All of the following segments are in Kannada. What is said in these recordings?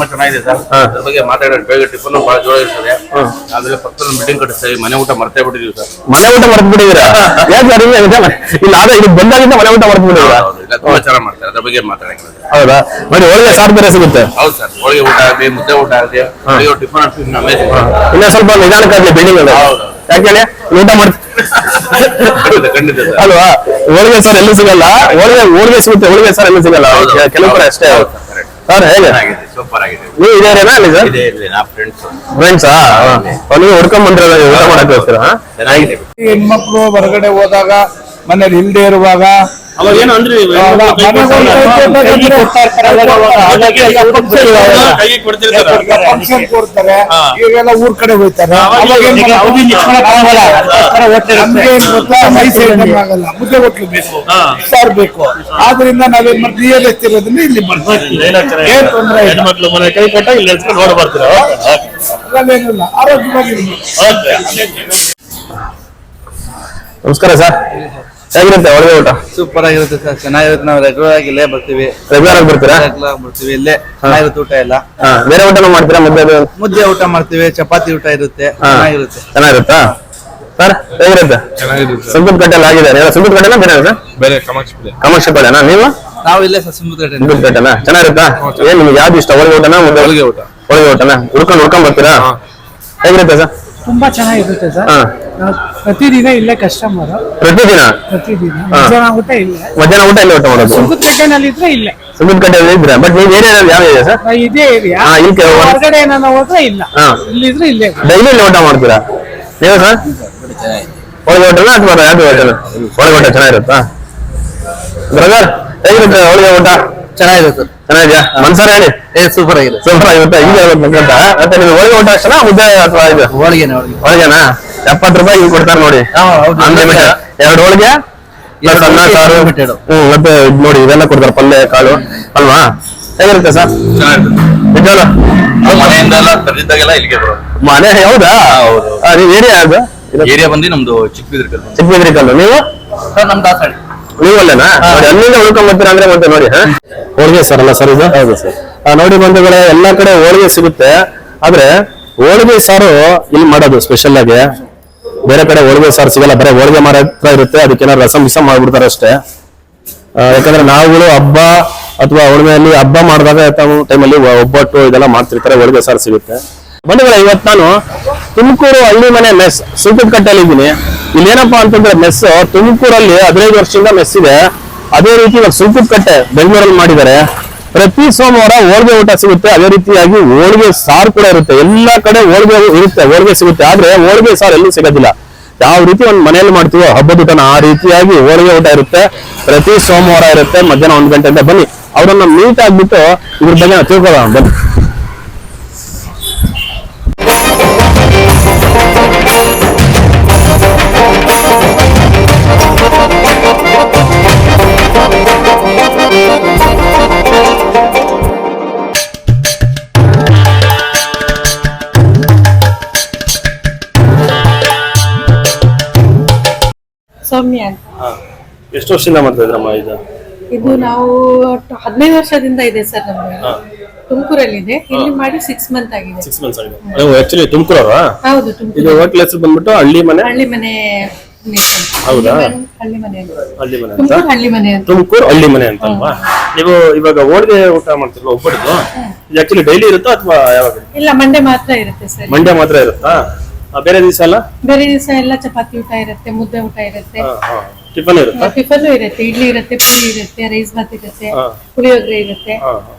ತುಂಬಾ ಚೆನ್ನಾಗಿದೆ ಸರ್. ಅದ್ರ ಬಗ್ಗೆ ಮಾತಾಡೋದು ಬೇಗ ಟಿಫನ್ ಬಹಳ ಜೋರ ಇರ್ತದೆ. ಆದ್ರೆ ಪಕ್ಕದ ಮೀಟಿಂಗ್ ಕಟ್ಟಿಸ್ತೀವಿ ಮನೆ ಊಟ ಮರ್ತೇ ಬಿಟ್ಟಿದೀವಿ ಸರ್. ಮನೆ ಊಟ ಮರ್ತು ಬಿಟ್ಟಿದ್ದೀರಾ? ಇಲ್ಲ ಆದ್ರೆ ಇದು ಬಂದಾಗಿಂದ ಮನೆ ಊಟ ಮರ್ತು ಬಿಟ್ಟಿದ್ದೀರಾ? ಇಲ್ಲ ತುಂಬಾ ಚೆನ್ನಾಗಿ ಮಾಡ್ತಾರೆ. ಅದ್ರ ಬಗ್ಗೆ ಮಾತಾಡಂಗಿಲ್ಲ. ಹೌದಾ? ನೋಡಿ ಹೋಳಿಗೆ ಸಾರ್ ಬೇರೆ ಸಿಗುತ್ತೆ. ಹೌದು ಸರ್. ಹೋಳಿಗೆ ಊಟ ಆಗಲಿ ಮುದ್ದೆ ಊಟ ಆಗಲಿ ಬೆಳಿಗ್ಗೆ ಟಿಫನ್ ಆಗ್ತೀವಿ ಅಮೇಜಿಂಗ್ ಇನ್ನ ಸ್ವಲ್ಪ ನಿಧಾನಕ್ಕಾಗ್ಲಿ ಬಿಲ್ಡಿಂಗ್ ಹೌದು. ಯಾಕೆ ಊಟ ಮಾಡ್ತೀವಿ ಅಲ್ವಾ? ಹೋಳಿಗೆ ಸರ್ ಎಲ್ಲೂ ಸಿಗಲ್ಲ. ಹೋಳಿಗೆ ಹೋಳಿಗೆ ಸಿಗುತ್ತೆ. ಹೋಳಿಗೆ ಸರ್ ಎಲ್ಲೂ ಸಿಗಲ್ಲ. ಕೆಲವು ಕಡೆ ಅಷ್ಟೇ. ಸರ್ ಹೇಗೆ? ಚೆನ್ನಾಗಿದೆ ಸೂಪರ್ ಆಗಿದೆ. ನೀವು ಇದೇ ಏರಿಯಾನಾ ಅಲ್ಲಿ ಸರ್ ಇದೆ ಇದೆ ನಾ ಫ್ರೆಂಡ್ಸ್ ಫ್ರೆಂಡ್ಸಾ ನೀವು ಹುಡ್ಕೊಂಡ್ ಬಂದಿರಲ್ಲ ಊಟ ಮಾಡಕ್ಕೆ ಹೋಗ್ತೀರಾ? ಚೆನ್ನಾಗಿದೆ. ಹೆಣ್ಮಕ್ಳು ಹೊರಗಡೆ ಹೋದಾಗ ಮನೇಲಿ ಇಲ್ದೇ ಇರುವಾಗ ಅವಾಗ ಏನು ಅಂದ್ರೆ ಅವಾಗ ಮನೆಗೆ ಕೈಗೆ ಕೊಡ್ತಿರ್ತಾರೆ ಫಂಕ್ಷನ್ ಕೊಡ್ತಾರೆ ಈಗೆಲ್ಲ ಊರ್ ಕಡೆ ಹೋಗ್ತಾರೆ ಆಗಲ್ಲ ಮುದ್ದೆ ಹೋಟ್ಲು ಬೇಕು ಸಾರ್ ಬೇಕು ಆದ್ರಿಂದ ನಾವೇನ್ ಮಾಡ್ತೀವಿ ರಿಯಲ್ ಇಲ್ಲಿ ಬರ್ತೀವಿ ಏನ್ ತೊಂದ್ರೆ ಇಲ್ಲ ಹೆಣ್ಮಕ್ಳು ಮನೆ ಕೈ ಕೊಟ್ಟ ಇಲ್ಲಿ ಎತ್ಕೊಂಡು ನೋಡ್ ಬರ್ತೀರಾ ಅದ್ರಲ್ಲೇನಿಲ್ಲ ಆರೋಗ್ಯವಾಗಿರ್ಬೇಕು ನಮಸ್ಕಾರ ಸರ್ ಹೇಗಿರುತ್ತೆ ಒಳ್ಳೆ ಊಟ? ಸೂಪರ್ ಆಗಿರುತ್ತೆ ಸರ್ ಚೆನ್ನಾಗಿರುತ್ತೆ. ನಾವು ರೆಗ್ಯುಲರ್ ಆಗಿ ಇಲ್ಲೇ ಬರ್ತೀವಿ. ರೆಗ್ಯುಲರ್ ಆಗಿ ಬರ್ತೀರಾ? ರೆಗ್ಯುಲರ್ ಬರ್ತೀವಿ. ಇಲ್ಲೇ ಚೆನ್ನಾಗಿರುತ್ತೆ ಊಟ ಎಲ್ಲ. ಹಾ ಬೇರೆ ಊಟನೂ ಮಾಡ್ತೀರಾ ಮುದ್ದೆ ಅದು? ಮುದ್ದೆ ಊಟ ಮಾಡ್ತೀವಿ. ಚಪಾತಿ ಊಟ ಇರುತ್ತೆ. ಹಾ. ಚೆನ್ನಾಗಿರುತ್ತೆ. ಚೆನ್ನಾಗಿರುತ್ತಾ? ಸರ್ ಹೇಗಿರುತ್ತೆ? ಸುಂಕದ ಕಟ್ಟೆಲ್ಲ ಆಗಿದೆ ನೀವು ಸುಂಕದ ಬೇರೆ ಸರ್ ಬೇರೆ ಕಮರ್ಷಿಯಲ್ ಕಾಮಾಕ್ಷಿ ಪಡೆನಾ? ನೀವು? ನಾವು ಇಲ್ಲೇ ಸರ್ ಸುಮ್ಮನೆ ಸುಂಕದ ಕಟ್ಟೆನಾ? ಚೆನ್ನಾಗಿರುತ್ತಾ? ಏನ್ ನಿಮ್ಗೆ ಯಾವ್ದು ಇಷ್ಟ? ಒಳಗೆ ಊಟನಾ ಮುದ್ದೆ ಊಟ. ಒಳಗೆ ಊಟನಾ? ಹುಡ್ಕೊಂಡು ಹುಡ್ಕೊಂಡ್ ಬರ್ತೀರಾ? ಹೇಗಿರುತ್ತೆ ಸರ್ ತುಂಬಾ ಚೆನ್ನಾಗಿರುತ್ತೆ ಸರ್ ಹಾ. ನಾವು ಪ್ರತಿದಿನ ಇಲ್ಲೇ ಕಸ್ಟಮರ್ ಪ್ರತಿದಿನ? ಪ್ರತಿದಿನ. ಮಧ್ಯಾಹ್ನ ಊಟ ಇಲ್ಲೇ. ಮಧ್ಯಾಹ್ನ ಊಟ ಇಲ್ಲ ಊಟ ಮಾಡೋದು? ಸುಂಕುತ್ತಟ್ಟೆನಲ್ಲಿ ಇದ್ರೆ ಇಲ್ಲೇ. ಸುಮ್ಮನೆ ಕಟ್ಟೆ ಇದ್ರೆ? ಬಟ್ ನೀವು ಏರಿಯಾ ಯಾವ ಇದೆ ಸರ್ ನಾವು ಇದೇ ಏರಿಯಾ. ಹಾ, ಇಲ್ಲಿ ಕೆಲವು- ಹೊರಗಡೆ ಏನಾನ ಹೋದ್ರೆ ಇಲ್ಲ. ಹಾ. ಇಲ್ಲಿದ್ರೆ ಇಲ್ಲೇ ಡೈಲಿ ಇಲ್ಲಿ ಊಟ ಮಾಡ್ತೀರಾ? ನೀವು ಸರ್ ಒಳಗೆ ಊಟನಾ ಅಥವಾ ಯಾವ್ದು ಹೋಟೆಲ್? ಒಳಗೆ ಊಟ ಚೆನ್ನಾಗಿರುತ್ತಾ? ಬ್ರದರ್ ಹೇಗಿರುತ್ತೆ ಒಳಗೆ ಊಟ? ಚೆನ್ನಾಗಿರುತ್ತೆ. ಚೆನ್ನಾಗಿದ್ಯಾ? ಮನ್ಸಾರ ಹೇಳಿ. ಏ ಸೂಪರ್ ಆಗಿದೆ. ಸೂಪರ್ ಆಗಿರುತ್ತೆ ಹೇಳ್ಬೇಕು ಮತ್ತೆ ನೀವು ಒಳಗೆ ಊಟ ಅಷ್ಟನಾ ಮುದ್ದೆ ಅಥವಾ ಇದು? ಹೋಳಿಗೆನೆ ಹೋಳಿಗೆ. ಒಳಗೆನಾ ಎಪ್ಪತ್ತು ರೂಪಾಯಿ ಹಿಂಗ್ ಕೊಡ್ತಾರೆ ನೋಡಿ. Unlimited. ಎರಡು ಹೋಳಿಗೆ ಎರಡು ಅನ್ನ ಸಾರು. ಹ್ಮ್ ಮತ್ತೆ ಇದ್ ನೋಡಿ ಇವೆಲ್ಲ ಕೊಡ್ತಾರೆ ಪಲ್ಯ ಕಾಳು ಅಲ್ವಾ? ಹೇಗಿರುತ್ತೆ ಸರ್? ನಾವು ಮನೆಯಿಂದ ಎಲ್ಲ ಕರೆದಿದ್ದಾಗೆಲ್ಲ ಇಲ್ಲಿಗೆ ಬರೋದು. ಮನೆ ಹೌದಾ? ಹೌದು. ಆ, ನೀವು ಏರಿಯಾ ಯಾವ್ದು ಏರಿಯಾ ಬಂದು ನಮ್ದು ಚಿಕ್ಕಬಿದ್ರಿ ಚಿಕ್ಕಬಿದ್ರಿ ಕಲ್ಲು ನೀವು? ಸರ್ ನಮ್ ದಾಸಹಳ್ಳಿ ನೀವು ಅಲ್ಲೇನಾ? ನೋಡಿ ಅಲ್ಲಿಂದ ಉಳ್ಕೊಂಡ್ ಬರ್ತೀರಾ ಅಂದ್ರೆ ಮತ್ತೆ ನೋಡಿ ಹಾ? ಹೋಳಿಗೆ ಸರ್ ಅಲ್ಲ ಸರ್ ಇದು? ಹೌದು ಸರ್. ನೋಡಿ ಬಂಧುಗಳೇ ಎಲ್ಲಾ ಕಡೆ ಹೋಳಿಗೆ ಸಿಗುತ್ತೆ. ಆದ್ರೆ ಹೋಳಿಗೆ ಸಾರು ಇಲ್ಲಿ ಮಾಡೋದು ಸ್ಪೆಷಲ್ ಆಗಿ. ಬೇರೆ ಕಡೆ ಹೋಳಿಗೆ ಸಾರು ಸಿಗಲ್ಲ, ಬರೀ ಹೋಳಿಗೆ ಮಾರ ಇರುತ್ತೆ ಅದಕ್ಕೇನಾದ್ರು ರಸಂ ಮಿಸ ಮಾಡ್ಬಿಡ್ತಾರೆ ಅಷ್ಟೇ. ಯಾಕಂದ್ರೆ ನಾವುಗಳು ಹಬ್ಬ ಅಥವಾ ಹುಣ್ಣಿಮೆಯಲ್ಲಿ ಹಬ್ಬ ಮಾಡಿದಾಗ ಟೈಮಲ್ಲಿ ಒಬ್ಬಟ್ಟು ಇದೆಲ್ಲ ಮಾಡ್ತಿರ್ತಾರೆ, ಹೋಳಿಗೆ ಸಾರು ಸಿಗುತ್ತೆ. ಬಂಧುಗಳೇ, ಇವತ್ತು ನಾನು ತುಮಕೂರು ಹಳ್ಳಿ ಮನೆ ಮೆಸ್ ಸೂಪರ್ ಕಟ್ಟಲ್ಲಿ ಇದ್ದೀನಿ. ಇಲ್ಲೇನಪ್ಪಾ ಅಂತಂದ್ರೆ ಮೆಸ್ ತುಮಕೂರಲ್ಲಿ ಹದಿನೈದು ವರ್ಷದಿಂದ ಮೆಸ್ ಇದೆ. ಅದೇ ರೀತಿ ಇವಾಗ ಸೂಪರ್ ಕಟ್ಟೆ ಬೆಂಗಳೂರಲ್ಲಿ ಮಾಡಿದ್ದಾರೆ. ಪ್ರತಿ ಸೋಮವಾರ ಹೋಳಿಗೆ ಊಟ ಸಿಗುತ್ತೆ. ಅದೇ ರೀತಿಯಾಗಿ ಹೋಳಿಗೆ ಸಾರು ಕೂಡ ಇರುತ್ತೆ. ಎಲ್ಲಾ ಕಡೆ ಹೋಳಿಗೆ ಇರುತ್ತೆ. ಹೋಳಿಗೆ ಸಿಗುತ್ತೆ. ಆದ್ರೆ ಹೋಳಿಗೆ ಸಾರು ಎಲ್ಲೂ ಸಿಗೋದಿಲ್ಲ. ಯಾವ ರೀತಿ ಒಂದು ಮನೆಯಲ್ಲಿ ಮಾಡ್ತೀವೋ ಹಬ್ಬದ ಊಟನ ಆ ರೀತಿಯಾಗಿ ಹೋಳಿಗೆ ಊಟ ಇರುತ್ತೆ. ಪ್ರತಿ ಸೋಮವಾರ ಇರುತ್ತೆ. ಮಧ್ಯಾಹ್ನ ಒಂದ್ ಗಂಟೆಯಿಂದ ಬನ್ನಿ. ಅವರನ್ನ ಮೀಟ್ ಆಗ್ಬಿಟ್ಟು ಇದ್ರ ಬಗ್ಗೆ ತಿಳ್ಕೊಳ್ಳೋಣ. ಬನ್ನಿ. ಎಷ್ಟು ವರ್ಷದಿಂದ ಮಾಡ್ತಾ ಇದ್ರಮ್ಮ ಇದು? ಇದು ನಾವು ಹದಿನೈದು ವರ್ಷದಿಂದ ಇದೆ ಸರ್ ನಮ್ಗೆ. ತುಮಕೂರಲ್ಲಿದೆ. ಇಲ್ಲಿ ಮಾಡಿ ಸಿಕ್ಸ್ ಮಂತ್ ಆಗಿದೆ. ಸಿಕ್ಸ್ ಮಂತ್ ಆಗಿದೆ. ನೀವು ಆಕ್ಚುಲಿ ತುಮಕೂರವ್ರ? ಹೌದು ಇದು ತುಮಕೂರು ಹೋಟ್ಲ್ ಹೆಸರು ಬಂದ್ಬಿಟ್ಟು ಹಳ್ಳಿ ಮನೆ? ಹಳ್ಳಿ ಮನೆ ಹೌದಾ? ಹಳ್ಳಿ ಮನೆ ಅಂತ. ಹಳ್ಳಿ ಮನೆ ಅಂತ? ತುಮಕೂರು ಹಳ್ಳಿ ಮನೆ ಅಂತ. ತುಮಕೂರು ಹಳ್ಳಿ ಮನೆ ಅಂತ ಅಲ್ವಾ? ನೀವು ಇವಾಗ ಹೋಳಿಗೆ ಊಟ ಮಾಡ್ತಿರಲ್ಲ ಒಬ್ಬಟ್ಟು ಇದು ಆಕ್ಚುಲಿ ಡೈಲಿ ಇರುತ್ತಾ ಅಥವಾ ಯಾವಾಗ? ಇಲ್ಲ ಮಂಡೆ ಮಾತ್ರ ಇರುತ್ತೆ ಸರ್. ಮಂಡೆ ಮಾತ್ರ ಇರುತ್ತಾ? ಆ, ಬೇರೆ ದಿವಸ ಎಲ್ಲ? ಬೇರೆ ದಿವಸ ಎಲ್ಲ ಚಪಾತಿ ಊಟ ಇರುತ್ತೆ ಮುದ್ದೆ ಊಟ ಇರುತ್ತೆ. ಟಿಫನ್ ಇರುತ್ತೆ? ಟಿಫನ್ ಇರುತ್ತೆ. ಇಡ್ಲಿ ಇರುತ್ತೆ ಪೂರಿ ಇರುತ್ತೆ ರೈಸ್ ಬಾತ್ ಇರುತ್ತೆ. ಪುಳಿಯೋಗರೆ ಇರುತ್ತೆ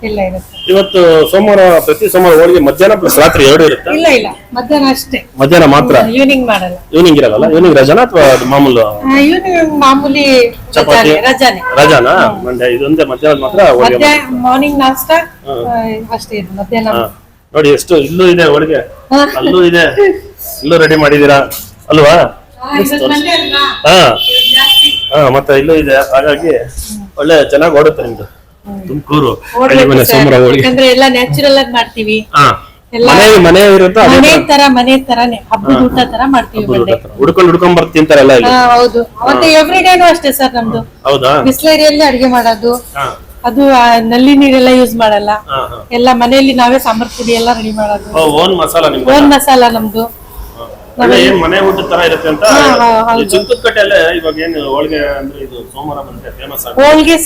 ಎಲ್ಲ ಇರುತ್ತೆ. ಇವತ್ತು ಸೋಮವಾರ ಪ್ರತಿ ಸೋಮವಾರ ಹೋಳಿಗೆ ಮಧ್ಯಾಹ್ನ ಪ್ಲಸ್ ರಾತ್ರಿ ಎರಡು ಇರುತ್ತೆ? ಇಲ್ಲ ಇಲ್ಲ. ಮಧ್ಯಾಹ್ನ ಅಷ್ಟೇ. ಮಧ್ಯಾಹ್ನ ಮಾತ್ರ? ಈವ್ನಿಂಗ್ ಮಾಡಲ್ಲ. ಈವ್ನಿಂಗ್ ಇರಲ್ಲ ಈವ್ನಿಂಗ್ ರಜಾನ ಅಥವಾ ಮಾಮೂಲು ಈವ್ನಿಂಗ್ ಮಾಮೂಲಿ ಚಪಾತಿ? ರಜಾನೆ ರಜಾನಾ. ಮಂಡೆ ಮಂಡ್ಯ ಇದೊಂದೇ ಮಧ್ಯಾಹ್ನ ಮಾತ್ರ ಹೋಳಿಗೆ ಮಾರ್ನಿಂಗ್ ನಾಷ್ಟಾ ಅಷ್ಟೇ ಇದು ಮಧ್ಯಾಹ್ನ ನೋಡಿ ಎಷ್ಟು ಇಲ್ಲೂ ಇದೆ ಹೋಳಿಗೆ. ಅಲ್ಲೂ ಇದೆ. ಇಲ್ಲೂ ರೆಡಿ ಮಾಡಿದೀರಾ ಅಲ್ವಾ? ಹಾ? ಹಾ ಮತ್ತೆ ಇಲ್ಲೂ ಇದೆ. ಹಾಗಾಗಿ ಒಳ್ಳೆ ಚೆನ್ನಾಗಿ ಓಡುತ್ತೆ ನಿಮ್ದು. ತುಮಕೂರು ಹಳ್ಳಿ ಮನೆ ಓಡ್ಬೇಕು ಸರ್. ಸೋಮವಾರ ಹೋಳಿಗೆ ಯಾಕಂದ್ರೆ ಎಲ್ಲ ನ್ಯಾಚುರಲ್ ಆಗಿ ಮಾಡ್ತೀವಿ. ಹಾ. ಎಲ್ಲ ಮನೆ ಮನೆ ಇರುತ್ತಾ ಅದೇ ಮನೆ ತರ. ಮನೆ ತರಾನೇ. ಹಬ್ಬದ ಊಟ ತರ ಮಾಡ್ತೀವಿ ತರ. ಹುಡ್ಕೊಂಡ್ ಹುಡ್ಕೊಂಡ್ ಬರ್ತಿ ತಿಂತಾರಲ್ಲ ಇಲ್ಲಿ ಹಾ, ಹೌದು. ಮತ್ತೆ ಎವ್ರಿ ಡೇನು ಅಷ್ಟೇ ಸರ್ ನಮ್ದು. ಹೌದಾ? ಬಿಸ್ಲೇರಿಯಲ್ಲಿ ಅಡಿಗೆ ಮಾಡೋದು. ಹಾ. ಅದು ಆ, ನಲ್ಲಿ ನೀರೆಲ್ಲ ಯೂಸ್ ಮಾಡಲ್ಲ. ಹಾ ಹಾ. ಎಲ್ಲ ಮನೆಯಲ್ಲಿ ನಾವೇ ಸಾಂಬಾರ್ ಪುಡಿ ಎಲ್ಲ ರೆಡಿ ಮಾಡೋದು. ಓನ್ ಮಸಾಲ ನಿಮ್ಗೆ ಓನ್ ಮಸಾಲ ನಮ್ದು. ಏನ್ ಮನೆ ಊಟ ತರ ಇರುತ್ತೆ ಅಂತ. ಚಿಂತದ ಕಟ್ಟೆಯಲ್ಲೇ ಇವಾಗ ಏನ್ ಹೋಳಿಗೆ ಅಂದ್ರೆ ಇದು ಸೋಮವಾರ ಬಂದ್ರೆ ಫೇಮಸ್ ಆಗಿದೆ